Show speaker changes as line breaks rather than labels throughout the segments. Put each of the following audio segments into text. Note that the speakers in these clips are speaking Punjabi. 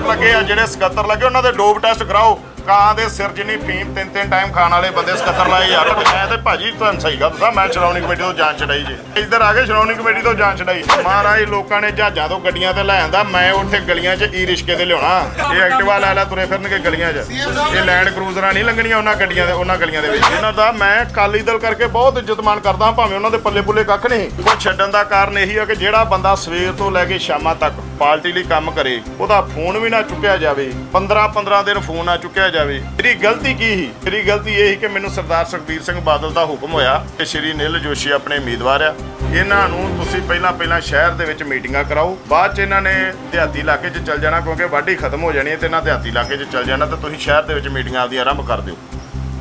ਲੱਗੇ ਆ, ਜਿਹੜੇ ਸਕੱਤਰ ਲੱਗੇ, ਉਹਨਾਂ ਦੇ ਡੋਪ ਟੈਸਟ ਕਰਾਓ। ਕਾਂ ਦੇ ਸਿਰ ਜਿੰਨੀ ਫੀਮ ਤਿੰਨ ਤਿੰਨ ਟਾਈਮ ਖਾਣ ਵਾਲੇ ਬੰਦੇ ਸਕੱਤਰ ਲਾਏ ਯਾਰ। ਮੈਂ ਤੇ ਭਾਜੀ, ਤੁਹਾਨੂੰ ਸਹੀ ਗੱਲ ਦੱਸਾਂ, ਮੈਂ ਸ਼੍ਰੋਮਣੀ ਕਮੇਟੀ ਤੋਂ ਜਾਂਚ ਛਡਾਈ ਜੇ। ਇੱਧਰ ਆ ਕੇ ਸ਼੍ਰੋਮਣੀ ਕਮੇਟੀ ਤੋਂ ਜਾਂਚ ਛਡਾਈ ਮਹਾਰਾਜ, ਲੋਕਾਂ ਨੇ ਜਹਾਜ਼ਾਂ ਤੋਂ ਗੱਡੀਆਂ ਤੇ ਲੈ ਆਂਦਾ, ਮੈਂ ਉੱਥੇ ਗਲੀਆਂ 'ਚ ਈ ਰਿਸ਼ਕੇ ਤੇ ਲਿਆਉਣਾ। ਇਹ ਐਕਟਿਵਾ ਲੈ ਲੈ, ਤੁਰੇ ਫਿਰਨਗੇ ਗਲੀਆਂ 'ਚ। ਇਹ ਲੈਂਡ ਕਰੂਜ਼ਰਾਂ ਨਹੀਂ ਲੰਘਣੀਆਂ ਉਹਨਾਂ ਗੱਡੀਆਂ ਦੇ, ਉਹਨਾਂ ਗਲੀਆਂ ਦੇ ਵਿੱਚ। ਇਹਨਾਂ ਦਾ ਮੈਂ ਕਾਲੀ ਦਲ ਕਰਕੇ ਬਹੁਤ ਇੱਜਤਮਾਨ ਕਰਦਾ, ਭਾਵੇਂ ਉਹਨਾਂ ਦੇ ਪੱਲੇ ਪੁੱਲੇ ਕੱਖ ਨਹੀਂ। ਕੋਈ ਛੱਡਣ ਦਾ ਕਾਰਨ ਇਹੀ ਆ ਕਿ ਜਿਹੜਾ ਬੰਦਾ ਸਵੇਰ ਤੋਂ ਲੈ ਕੇ ਸ਼ਾਮਾਂ ਤੱਕ ਪਾਰਟੀ ਲਈ ਕੰਮ ਕਰੇ, ਉਹਦਾ ਫੋਨ ਵੀ ਨਾ ਚੁੱਕਿਆ ਜਾਵੇ 15 15 ਦਿਨ ਫੋਨ ਨਾ ਚੁੱਕਿਆ ਜਾਵੇ। ਮੇਰੀ ਗਲਤੀ ਕੀ ਸੀ? ਮੇਰੀ ਗਲਤੀ ਇਹ ਸੀ ਕਿ ਮੈਨੂੰ ਸਰਦਾਰ ਸੁਖਬੀਰ ਸਿੰਘ ਬਾਦਲ ਦਾ ਹੁਕਮ ਹੋਇਆ ਕਿ ਸ਼੍ਰੀ ਨੀਲ ਜੋਸ਼ੀ ਆਪਣੇ ਉਮੀਦਵਾਰ ਆ। ਇਹਨਾਂ ਨੂੰ ਤੁਸੀਂ ਪਹਿਲਾਂ ਪਹਿਲਾਂ ਸ਼ਹਿਰ ਦੇ ਵਿੱਚ ਮੀਟਿੰਗਾਂ ਕਰਾਓ, ਬਾਅਦ ਚ ਇਹਨਾਂ ਨੇ ਦਿਹਾਤੀ ਇਲਾਕੇ 'ਚ ਚੱਲ ਜਾਣਾ, ਕਿਉਂਕਿ ਵਾਢੀ ਖਤਮ ਹੋ ਜਾਣੀ ਹੈ ਤੇ ਇਹਨਾਂ ਦਿਹਾਤੀ ਇਲਾਕੇ 'ਚ ਚੱਲ ਜਾਣਾ, ਤਾਂ ਤੁਸੀਂ ਸ਼ਹਿਰ ਦੇ ਵਿੱਚ ਮੀਟਿੰਗਾਂ ਆਪਦੀਆਂ ਆਰੰਭ ਕਰ ਦਿਓ।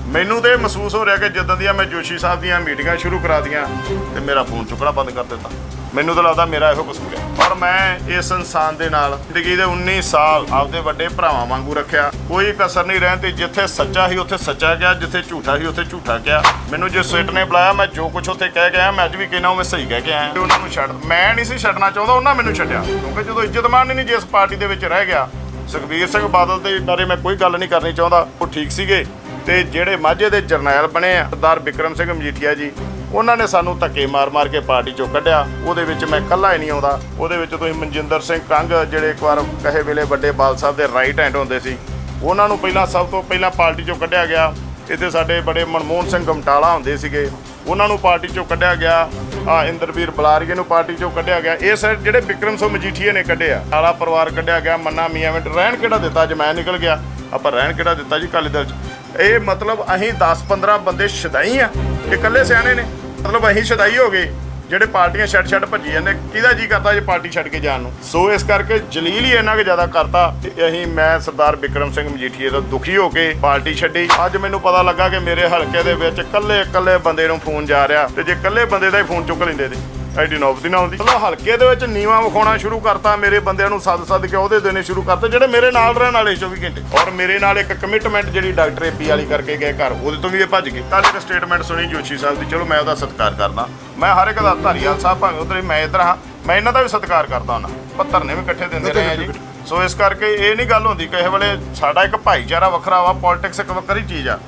ਮੈਨੂੰ ਤੇ ਇਹ ਮਹਿਸੂਸ ਹੋ ਰਿਹਾ ਕਿ ਜਦੋਂ ਦੀਆਂ ਮੈਂ ਜੋਸ਼ੀ ਸਾਹਿਬ ਦੀਆਂ ਮੀਟਿੰਗਾਂ ਸ਼ੁਰੂ ਕਰਾ ਦੀਆਂ, ਤੇ ਮੇਰਾ ਫੋਨ ਚੁੱਕਣਾ ਬੰਦ ਕਰ ਦਿੱਤਾ। ਮੈਨੂੰ ਤਾਂ ਲੱਗਦਾ ਮੇਰਾ ਇਹੋ ਕਸੂਰ ਹੈ। ਪਰ ਮੈਂ ਇਸ ਇਨਸਾਨ ਦੇ ਨਾਲ ਜ਼ਿੰਦਗੀ ਦੇ 19 ਸਾਲ ਆਪਦੇ ਵੱਡੇ ਭਰਾਵਾਂ ਵਾਂਗੂ ਰੱਖਿਆ। ਕੋਈ ਕਸਰ ਨਹੀਂ ਰਹਿਣ ਤੇ ਜਿੱਥੇ ਸੱਚਾ ਸੀ ਉੱਥੇ ਸੱਚਾ ਗਿਆ, ਜਿੱਥੇ ਝੂਠਾ ਸੀ ਉੱਥੇ ਝੂਠਾ ਗਿਆ। ਮੈਨੂੰ ਜੇ ਸਵਿਟ ਨੇ ਬੁਲਾਇਆ, ਮੈਂ ਜੋ ਕੁਝ ਉੱਥੇ ਕਹਿ ਗਿਆ ਮੈਂ ਅੱਜ ਵੀ ਕਹਿਣਾ ਉਹ ਮੈਂ ਸਹੀ ਕਹਿ ਕੇ ਆਇਆ। ਤੇ ਉਹਨਾਂ ਨੂੰ ਛੱਡ ਮੈਂ ਨਹੀਂ ਸੀ ਛੱਡਣਾ ਚਾਹੁੰਦਾ, ਉਹਨਾਂ ਮੈਨੂੰ ਛੱਡਿਆ। ਕਿਉਂਕਿ ਜਦੋਂ ਇੱਜ਼ਤ ਮਾਨ ਨਹੀਂ ਜਿਸ ਪਾਰਟੀ ਦੇ ਵਿੱਚ ਰਹਿ ਗਿਆ, ਸੁਖਬੀਰ ਸਿੰਘ ਬਾਦਲ ਦੇ ਬਾਰੇ ਮੈਂ ਕੋਈ ਗੱਲ ਨਹੀਂ ਕਰਨੀ ਚਾਹੁੰਦਾ। ਉਹ ਠੀਕ ਸੀਗੇ। ਤੇ ਜਿਹੜੇ ਮਾਝੇ ਦੇ ਜਰਨੈਲ ਬਣੇ ਆ, ਸਰਦਾਰ ਵਿਕਰਮ ਸਿੰਘ ਮਜੀਠੀਆ ਜੀ, ਉਹਨਾਂ ਨੇ ਸਾਨੂੰ ਧੱਕੇ ਮਾਰ-ਮਾਰ ਕੇ ਪਾਰਟੀ ਚੋਂ ਕੱਢਿਆ। ਉਹਦੇ ਵਿੱਚ ਮੈਂ ਇਕੱਲਾ ਹੀ ਨਹੀਂ ਆਉਂਦਾ। ਉਹਦੇ ਵਿੱਚ ਤੁਸੀਂ ਮਨਜਿੰਦਰ ਸਿੰਘ ਕੰਗ, ਜਿਹੜੇ ਇੱਕ ਵਾਰ ਕਹੇ ਵੇਲੇ ਵੱਡੇ ਬਾਲ ਸਾਹਿਬ ਦੇ ਰਾਈਟ ਹੈਂਡ ਹੁੰਦੇ ਸੀ, ਉਹਨਾਂ ਨੂੰ ਪਹਿਲਾਂ ਸਭ ਤੋਂ ਪਹਿਲਾਂ ਪਾਰਟੀ ਚੋਂ ਕੱਢਿਆ ਗਿਆ। ਇੱਥੇ ਸਾਡੇ ਬੜੇ ਮਨਮੋਹਨ ਸਿੰਘ ਗਮਟਾਲਾ ਹੁੰਦੇ ਸੀਗੇ, ਉਹਨਾਂ ਨੂੰ ਪਾਰਟੀ ਚੋਂ ਕੱਢਿਆ ਗਿਆ। ਆ ਇੰਦਰਵੀਰ ਬਲਾਰੀਏ ਨੂੰ ਪਾਰਟੀ ਚੋਂ ਕੱਢਿਆ ਗਿਆ। ਇਹ ਸਰ ਜਿਹੜੇ ਵਿਕਰਮ ਸਿੰਘ ਮਜੀਠੀਏ ਨੇ ਕੱਢਿਆ ਆਲਾ ਪਰਿਵਾਰ ਕੱਢਿਆ ਗਿਆ, ਮੰਨਾ ਮੀਆਂ ਮਿੰਟ, ਰਹਿਣ ਕਿਹੜਾ ਦਿੱਤਾ? ਜੇ ਮੈਂ ਨਿਕਲ ਗਿਆ। ਆਪਾਂ ਰਹਿਣ ਕਿਹੜਾ ਦਿੱਤਾ ਜੀ ਕਾਲੀ ਦਲ ਚ? ਇਹ ਮਤਲਬ ਅਸੀਂ 10-15 ਬੰਦੇ ਸ਼ਦਾਈ ਆ, ਇਹ ਇਕੱਲੇ ਸਿਆਣੇ ਨੇ। ਮਤਲਬ ਅਸੀਂ ਸ਼ਦਾਈ ਹੋ ਗਏ, ਜਿਹੜੇ ਪਾਰਟੀਆਂ ਛੱਡ ਛੱਡ ਭੱਜੀ ਜਾਂਦੇ। ਕਿਹਦਾ ਜੀ ਕਰਦਾ ਜੇ ਪਾਰਟੀ ਛੱਡ ਕੇ ਜਾਣ ਨੂੰ? ਸੋ ਇਸ ਕਰਕੇ ਜਲੀਲ ਹੀ ਇੰਨਾ ਕਿ ਜ਼ਿਆਦਾ ਕਰਤਾ ਅਸੀਂ, ਮੈਂ ਸਰਦਾਰ ਵਿਕਰਮ ਸਿੰਘ ਮਜੀਠੀਏ ਤੋਂ ਦੁਖੀ ਹੋ ਕੇ ਪਾਰਟੀ ਛੱਡੀ। ਅੱਜ ਮੈਨੂੰ ਪਤਾ ਲੱਗਾ ਕਿ ਮੇਰੇ ਹਲਕੇ ਦੇ ਵਿੱਚ ਇਕੱਲੇ ਇਕੱਲੇ ਬੰਦੇ ਨੂੰ ਫੋਨ ਜਾ ਰਿਹਾ ਤੇ ਜੇ ਇਕੱਲੇ ਬੰਦੇ ਦਾ ਹੀ ਫੋਨ ਚੁੱਕ ਲੈਂਦੇ ਤੇ। ਐਡੀ ਨੌਬਤੀ ਨਾ ਆਉਂਦੀ। ਮਤਲਬ ਹਲਕੇ ਦੇ ਵਿੱਚ ਨੀਵਾ ਵਿਖਾਉਣਾ ਸ਼ੁਰੂ ਕਰਤਾ ਮੇਰੇ ਬੰਦਿਆਂ ਨੂੰ ਸੱਦ ਸੱਦ ਕੇ ਉਹਦੇ ਦੇਣੇ ਸ਼ੁਰੂ ਕਰਤੇ ਜਿਹੜੇ ਮੇਰੇ ਨਾਲ ਰਹਿਣ ਵਾਲੇ 24 ਘੰਟੇ। ਔਰ ਮੇਰੇ ਨਾਲ ਇੱਕ ਕਮਿਟਮੈਂਟ ਜਿਹੜੀ ਡਾਕਟਰ ਏਪੀ ਵਾਲੀ ਕਰਕੇ ਗਏ ਘਰ ਉਹਦੇ ਤੋਂ ਵੀ ਇਹ ਭੱਜ ਗਏ। ਕੱਲ ਇੱਕ ਸਟੇਟਮੈਂਟ ਸੁਣੀ ਜੋਸ਼ੀ ਸਾਹਿਬ ਦੀ ਚਲੋ ਮੈਂ ਉਹਦਾ ਸਤਿਕਾਰ ਕਰਦਾ। ਮੈਂ ਹਰ ਇੱਕ ਦਾ ਧਾਰੀਵਾਲ ਸਾਹਿਬ ਭਾਵੇਂ ਉਧਰ ਮੈਂ ਇੱਧਰ ਹਾਂ ਮੈਂ ਇਹਨਾਂ ਦਾ ਵੀ ਸਤਿਕਾਰ ਕਰਦਾ ਹਾਂ ਪੱਤਰ ਨੇ ਵੀ ਇਕੱਠੇ ਦਿੰਦੇ ਰਹੇ ਆ ਜੀ। ਸੋ ਇਸ ਕਰਕੇ ਇਹ ਨਹੀਂ ਗੱਲ ਹੁੰਦੀ ਕਿਸੇ ਵੇਲੇ ਸਾਡਾ ਇੱਕ ਭਾਈਚਾਰਾ ਵੱਖਰਾ ਵਾ ਪੋਲਿਟਿਕਸ ਇੱਕ ਵੱਖਰੀ ਚੀਜ਼ ਆ।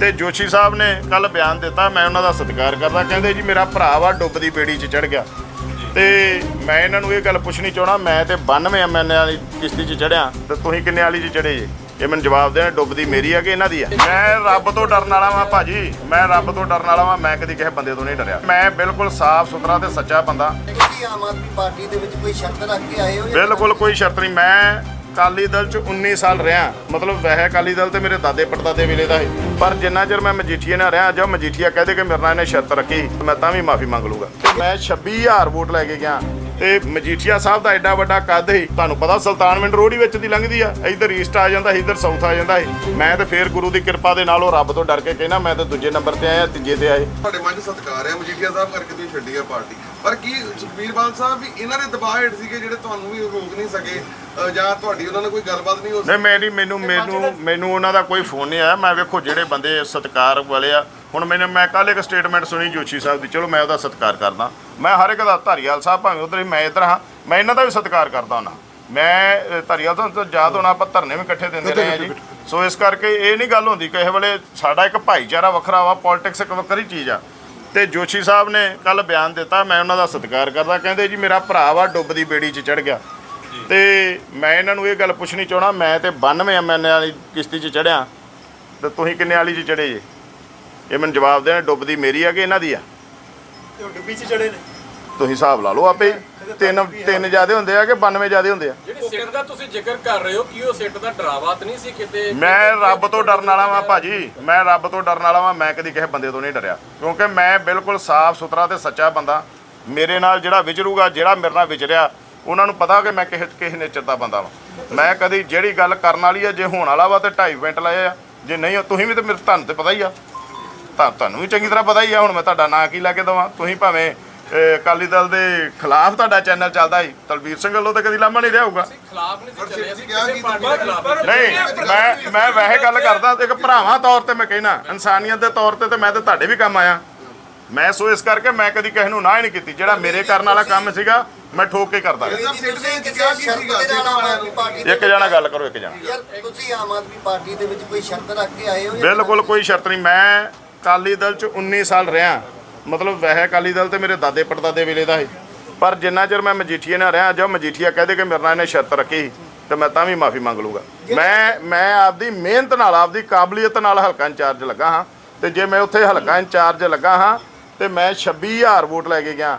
ਤੇ ਜੋਸ਼ੀ ਸਾਹਿਬ ਨੇ ਕੱਲ ਬਿਆਨ ਦਿੱਤਾ ਮੈਂ ਉਹਨਾਂ ਦਾ ਸਤਿਕਾਰ ਕਰਦਾ ਕਹਿੰਦੇ ਜੀ ਮੇਰਾ ਭਰਾ ਵਾ ਡੁੱਬਦੀ ਬੇੜੀ 'ਚ ਚੜ ਗਿਆ। ਤੇ ਮੈਂ ਇਹਨਾਂ ਨੂੰ ਇਹ ਗੱਲ ਪੁੱਛਣੀ ਚਾਹਣਾ ਮੈਂ ਤੇ 92 ਐਮਐਨ ਵਾਲੀ ਕਿਸ਼ਤੀ 'ਚ ਚੜਿਆ ਤੇ ਤੁਸੀਂ ਕਿੰਨੇ ਵਾਲੀ 'ਚ ਚੜੇ ਜੇ? ਇਹ ਮੈਨੂੰ ਜਵਾਬ ਦੇਣਾ ਡੁੱਬਦੀ ਮੇਰੀ ਆ ਕਿ ਇਹਨਾਂ ਦੀ ਆ? ਮੈਂ ਰੱਬ ਤੋਂ ਡਰਨ ਵਾਲਾ ਵਾਂ ਭਾਜੀ ਮੈਂ ਰੱਬ ਤੋਂ ਡਰਨ ਵਾਲਾ ਵਾਂ ਮੈਂ ਕਦੀ ਕਿਸੇ ਬੰਦੇ ਤੋਂ ਨਹੀਂ ਡਰਿਆ। ਮੈਂ ਬਿਲਕੁਲ ਸਾਫ਼ ਸੁਥਰਾ ਤੇ ਸੱਚਾ ਬੰਦਾ।
ਤੁਸੀਂ ਆਮ ਆਦਮੀ ਪਾਰਟੀ ਦੇ ਵਿੱਚ ਕੋਈ ਸ਼ਰਤ ਰੱਖ ਕੇ ਆਏ ਹੋ
ਬਿਲਕੁਲ ਕੋਈ ਸ਼ਰਤ ਨਹੀਂ ਮੈਂ ਅਕਾਲੀ ਦਲ ਚ 19 ਸਾਲ ਰਿਹਾ। ਮਤਲਬ ਵੈਸੇ ਅਕਾਲੀ ਦਲ ਤੇ ਮੇਰੇ ਦਾਦੇ ਪੜਦਾਦੇ ਵੇਲੇ ਦਾ ਹੈ ਪਰ ਜਿੰਨਾ ਚਿਰ ਮੈਂ ਮਜੀਠੀਆ ਨਾਲ ਰਿਹਾ, ਜੋ ਮਜੀਠੀਆ ਕਹਦੇ ਕਿ ਮੇਰੇ ਨਾਲ ਇਹਨੇ ਸ਼ਰਤ ਰੱਖੀ, ਮੈਂ ਤਾਂ ਵੀ ਮਾਫੀ ਮੰਗ ਲੂਗਾ ਤੇ ਮੈਂ 26000 ਵੋਟ ਲੈ ਕੇ ਗਿਆ। ਤੇ ਮਜੀਠੀਆ ਸਾਹਿਬ ਦਾ ਐਡਾ ਵੱਡਾ ਕੱਦ ਸੀ। ਤੁਹਾਨੂੰ ਪਤਾ ਸੁਲਤਾਨਵਿੰਡ ਰੋਡ ਹੀ ਵਿੱਚ ਦੀ ਲੰਘਦੀ ਆ। ਇੱਧਰ ਈਸਟ ਆ ਜਾਂਦਾ ਸੀ, ਇੱਧਰ ਸਾਊਥ ਆ ਜਾਂਦਾ ਸੀ। ਮੈਂ ਤੇ ਫੇਰ ਗੁਰੂ ਦੀ ਕਿਰਪਾ ਦੇ ਨਾਲ ਉਹ ਰੱਬ ਤੋਂ ਡਰ ਕੇ ਕਹਿਣਾ, ਮੈਂ ਤੇ ਦੂਜੇ ਨੰਬਰ ਤੇ ਆਇਆ, ਤੀਜੇ ਤੇ ਆਏ।
ਤੁਹਾਡੇ ਮਨ 'ਚ ਸਤਿਕਾਰ ਹੈ ਮਜੀਠੀਆ ਸਾਹਿਬ ਕਰਕੇ ਤੁਸੀਂ ਛੱਡੀ ਆ ਪਾਰਟੀ। ਪਰ ਕੀ ਸੁਖਬੀਰ ਬਾਦਲ ਸਾਹਿਬ ਵੀ ਇਹਨਾਂ ਦੇ ਦਬਾਅ ਹੇਠ ਸੀਗੇ ਜਿਹੜੇ ਤੁਹਾਨੂੰ ਵੀ ਰੋਕ ਨਹੀਂ ਸਕੇ? ਜਾਂ ਤੁਹਾਡੀ ਉਹਨਾਂ ਨਾਲ ਕੋਈ ਗੱਲਬਾਤ ਨਹੀਂ ਹੋ
ਨਹੀਂ ਮੇਰੀ ਮੈਨੂੰ ਮੈਨੂੰ ਮੈਨੂੰ ਉਹਨਾਂ ਦਾ ਕੋਈ ਫੋਨ ਨਹੀਂ ਆਇਆ। ਮੈਂ ਵੇਖੋ ਜਿਹੜੇ ਬੰਦੇ ਸਤਿਕਾਰ ਵਾਲੇ ਆ। ਹੁਣ ਮੈਨੂੰ ਮੈਂ ਕੱਲ ਇੱਕ ਸਟੇਟਮੈਂਟ ਸੁਣੀ ਜੋਸ਼ੀ ਸਾਹਿਬ ਦੀ। ਚਲੋ ਮੈਂ ਉਹਦਾ ਸਤਿਕਾਰ ਕਰਦਾ। ਮੈਂ ਹਰ ਇੱਕ ਦਾ ਧਾਰੀਵਾਲ ਸਾਹਿਬ ਭਾਵੇਂ ਉਧਰ ਹੀ ਮੈਂ ਇੱਧਰ ਹਾਂ। ਮੈਂ ਇਹਨਾਂ ਦਾ ਵੀ ਸਤਿਕਾਰ ਕਰਦਾ ਹਾਂ ਮੈਂ ਧਾਰੀਵਾਲ ਤੋਂ ਤਾਂ ਯਾਦ ਹੋਣਾ ਆਪਾਂ ਧਰਨੇ ਵੀ ਇਕੱਠੇ ਦਿੰਦੇ ਰਹੇ ਆ ਜੀ। ਸੋ ਇਸ ਕਰਕੇ ਇਹ ਨਹੀਂ ਗੱਲ ਹੁੰਦੀ ਕਿਸੇ ਵੇਲੇ ਸਾਡਾ ਇੱਕ ਭਾਈਚਾਰਾ ਵੱਖਰਾ ਵਾ ਪੋਲਿਟਿਕਸ ਇੱਕ ਵੱਖਰੀ ਚੀਜ਼ ਆ। ਤੇ ਜੋਸ਼ੀ ਸਾਹਿਬ ਨੇ ਕੱਲ ਬਿਆਨ ਦਿੱਤਾ ਮੈਂ ਉਹਨਾਂ ਦਾ ਸਤਿਕਾਰ ਕਰਦਾ। ਕਹਿੰਦੇ ਜੀ ਮੇਰਾ ਭਰਾ ਵਾ ਡੁੱਬਦੀ ਬੇੜੀ 'ਚ ਚੜ ਗਿਆ। ਤੇ ਮੈਂ ਇਹਨਾਂ ਨੂੰ ਇਹ ਗੱਲ ਪੁੱਛਣੀ ਚਾਹਣਾ ਮੈਂ ਤੇ 92 ਐਮਐਨ ਵਾਲੀ ਕਿਸ਼ਤੀ 'ਚ ਚੜਿਆ ਤੇ ਤੁਸੀਂ ਕਿੰਨੇ ਵਾਲੀ 'ਚ ਚੜੇ ਜੇ? ਇਹ ਮੈਨੂੰ ਜਵਾਬ ਦੇਣਾ ਡੁੱਬਦੀ ਮੇਰੀ ਆ ਕਿ ਇਹਨਾਂ ਦੀ ਆ?
ਡੁੱਬੀ ਚ ਚੜੇ ਨੇ।
ਤੁਸੀਂ ਹਿਸਾਬ ਲਾ ਲਓ ਆਪੇ। ਤਿੰਨ ਤਿੰਨ ਜਿਆਦੇ ਹੁੰਦੇ ਆ ਕਿ 92 ਜਿਆਦੇ ਹੁੰਦੇ ਆ?
ਜਿਹੜੀ ਸਿੱਟ ਦਾ ਤੁਸੀਂ ਜ਼ਿਕਰ ਕਰ ਰਹੇ ਹੋ ਕੀ ਉਹ ਸਿੱਟ ਦਾ ਡਰਾਵਾ ਤਾਂ ਨਹੀਂ ਸੀ ਕਿਤੇ?
ਮੈਂ ਰੱਬ ਤੋਂ ਡਰਨ ਵਾਲਾ ਵਾਂ ਭਾਜੀ। ਮੈਂ ਰੱਬ ਤੋਂ ਡਰਨ ਵਾਲਾ ਵਾਂ ਮੈਂ ਕਦੀ ਕਿਸੇ ਬੰਦੇ ਤੋਂ ਨਹੀਂ ਡਰਿਆ। ਕਿਉਂਕਿ ਮੈਂ ਬਿਲਕੁਲ ਸਾਫ਼ ਸੁਥਰਾ ਤੇ ਸੱਚਾ ਬੰਦਾ। ਮੇਰੇ ਨਾਲ ਜਿਹੜਾ ਵਿਚਰੂਗਾ ਜਿਹੜਾ ਮੇਰੇ ਨਾਲ ਵਿਚਰਿਆ ਉਹਨਾਂ ਨੂੰ ਪਤਾ ਕਿ ਮੈਂ ਕਿਸੇ ਕਿਸੇ ਨੇਚਰ ਦਾ ਬੰਦਾ ਵਾਂ। ਮੈਂ ਕਦੀ ਜਿਹੜੀ ਗੱਲ ਕਰਨ ਵਾਲੀ ਆ ਜੇ ਹੋਣ ਵਾਲਾ ਵਾ ਤੇ 2.5 ਮਿੰਟ ਲਏ ਆ। ਜੇ ਨਹੀਂ ਤੁਸੀਂ ਵੀ ਤੇ ਮੇਰੇ ਤੁਹਾਨੂੰ ਤੇ ਪਤਾ ਹੀ ਆ। ਤਾਂ ਤੁਹਾਨੂੰ ਵੀ ਚੰਗੀ ਤਰ੍ਹਾਂ ਪਤਾ ਹੀ ਆ ਹੁਣ ਮੈਂ ਤੁਹਾਡਾ ਨਾਂ ਕੀ ਲਾ ਕੇ ਦਵਾਂ। ਤੁਸੀਂ ਭਾਵੇਂ ਅਕਾਲੀ ਦਲ ਦੇ ਖਿਲਾਫ ਤੁਹਾਡਾ ਚੈਨਲ ਚੱਲਦਾ ਸੀ ਤਲਵੀਰ ਸਿੰਘ ਵੱਲੋਂ ਤਾਂ ਕਦੀ ਲਾਮਾ ਨਹੀਂ ਰਿਹਾ ਹੋਊਗਾ।
ਨਹੀਂ
ਮੈਂ ਮੈਂ ਵੈਸੇ ਗੱਲ ਕਰਦਾ ਇੱਕ ਭਰਾਵਾਂ ਤੌਰ ਤੇ ਮੈਂ ਕਹਿਣਾ ਇਨਸਾਨੀਅਤ ਦੇ ਤੌਰ ਤੇ ਤੇ ਮੈਂ ਤੇ ਤੁਹਾਡੇ ਵੀ ਕੰਮ ਆਇਆ। ਮੈਂ ਸੋ ਇਸ ਕਰਕੇ ਮੈਂ ਕਦੀ ਕਿਸੇ ਨੂੰ ਨਾ ਹੀ ਨਹੀਂ ਕੀਤੀ ਜਿਹੜਾ ਮੇਰੇ ਕਰਨ ਵਾਲਾ ਕੰਮ ਸੀਗਾ ਮੈਂ ਠੋਕ ਕੇ ਕਰਦਾ।
ਜੀ,
ਇੱਕ ਜਣਾ ਗੱਲ ਕਰੋ ਇੱਕ ਜਣਾ।
ਯਾਰ ਤੁਸੀਂ ਆਮ ਆਦਮੀ ਪਾਰਟੀ ਦੇ ਵਿੱਚ ਕੋਈ ਸ਼ਰਤ ਰੱਖ ਕੇ ਆਏ ਹੋ ਜਾਂ
ਬਿਲਕੁਲ ਕੋਈ ਸ਼ਰਤ ਨਹੀਂ। ਮੈਂ ਅਕਾਲੀ ਦਲ ਚ 19 ਸਾਲ ਰਿਹਾ। ਮਤਲਬ ਵੈਸੇ ਅਕਾਲੀ ਦਲ ਤੇ ਮੇਰੇ ਦਾਦੇ ਪੜਦਾਦੇ ਵੇਲੇ ਦਾ ਹੈ ਪਰ ਜਿੰਨਾ ਚਿਰ ਮੈਂ ਮਜੀਠੀਏ ਨਾਲ ਰਿਹਾ ਜਦ ਮਜੀਠੀਆ ਕਹਦੇ ਕਿ ਮੇਰੇ ਨਾਲ ਇਹਨੇ ਸ਼ਰਤ ਰੱਖੀ ਤੇ ਮੈਂ ਤਾਂ ਵੀ ਮਾਫੀ ਮੰਗ ਲੂਗਾ ਮੈਂ ਮੈਂ ਆਪਦੀ ਮਿਹਨਤ ਨਾਲ ਆਪਦੀ ਕਾਬਲੀਅਤ ਨਾਲ ਹਲਕਾ ਇੰਚਾਰਜ ਲੱਗਾ ਹਾਂ। ਤੇ ਜੇ ਮੈਂ ਉੱਥੇ ਹਲਕਾ ਇੰਚਾਰਜ ਲੱਗਾ ਹਾਂ ਤੇ ਮੈਂ 26000 ਵੋਟ ਲੈ ਕੇ ਗਿਆ।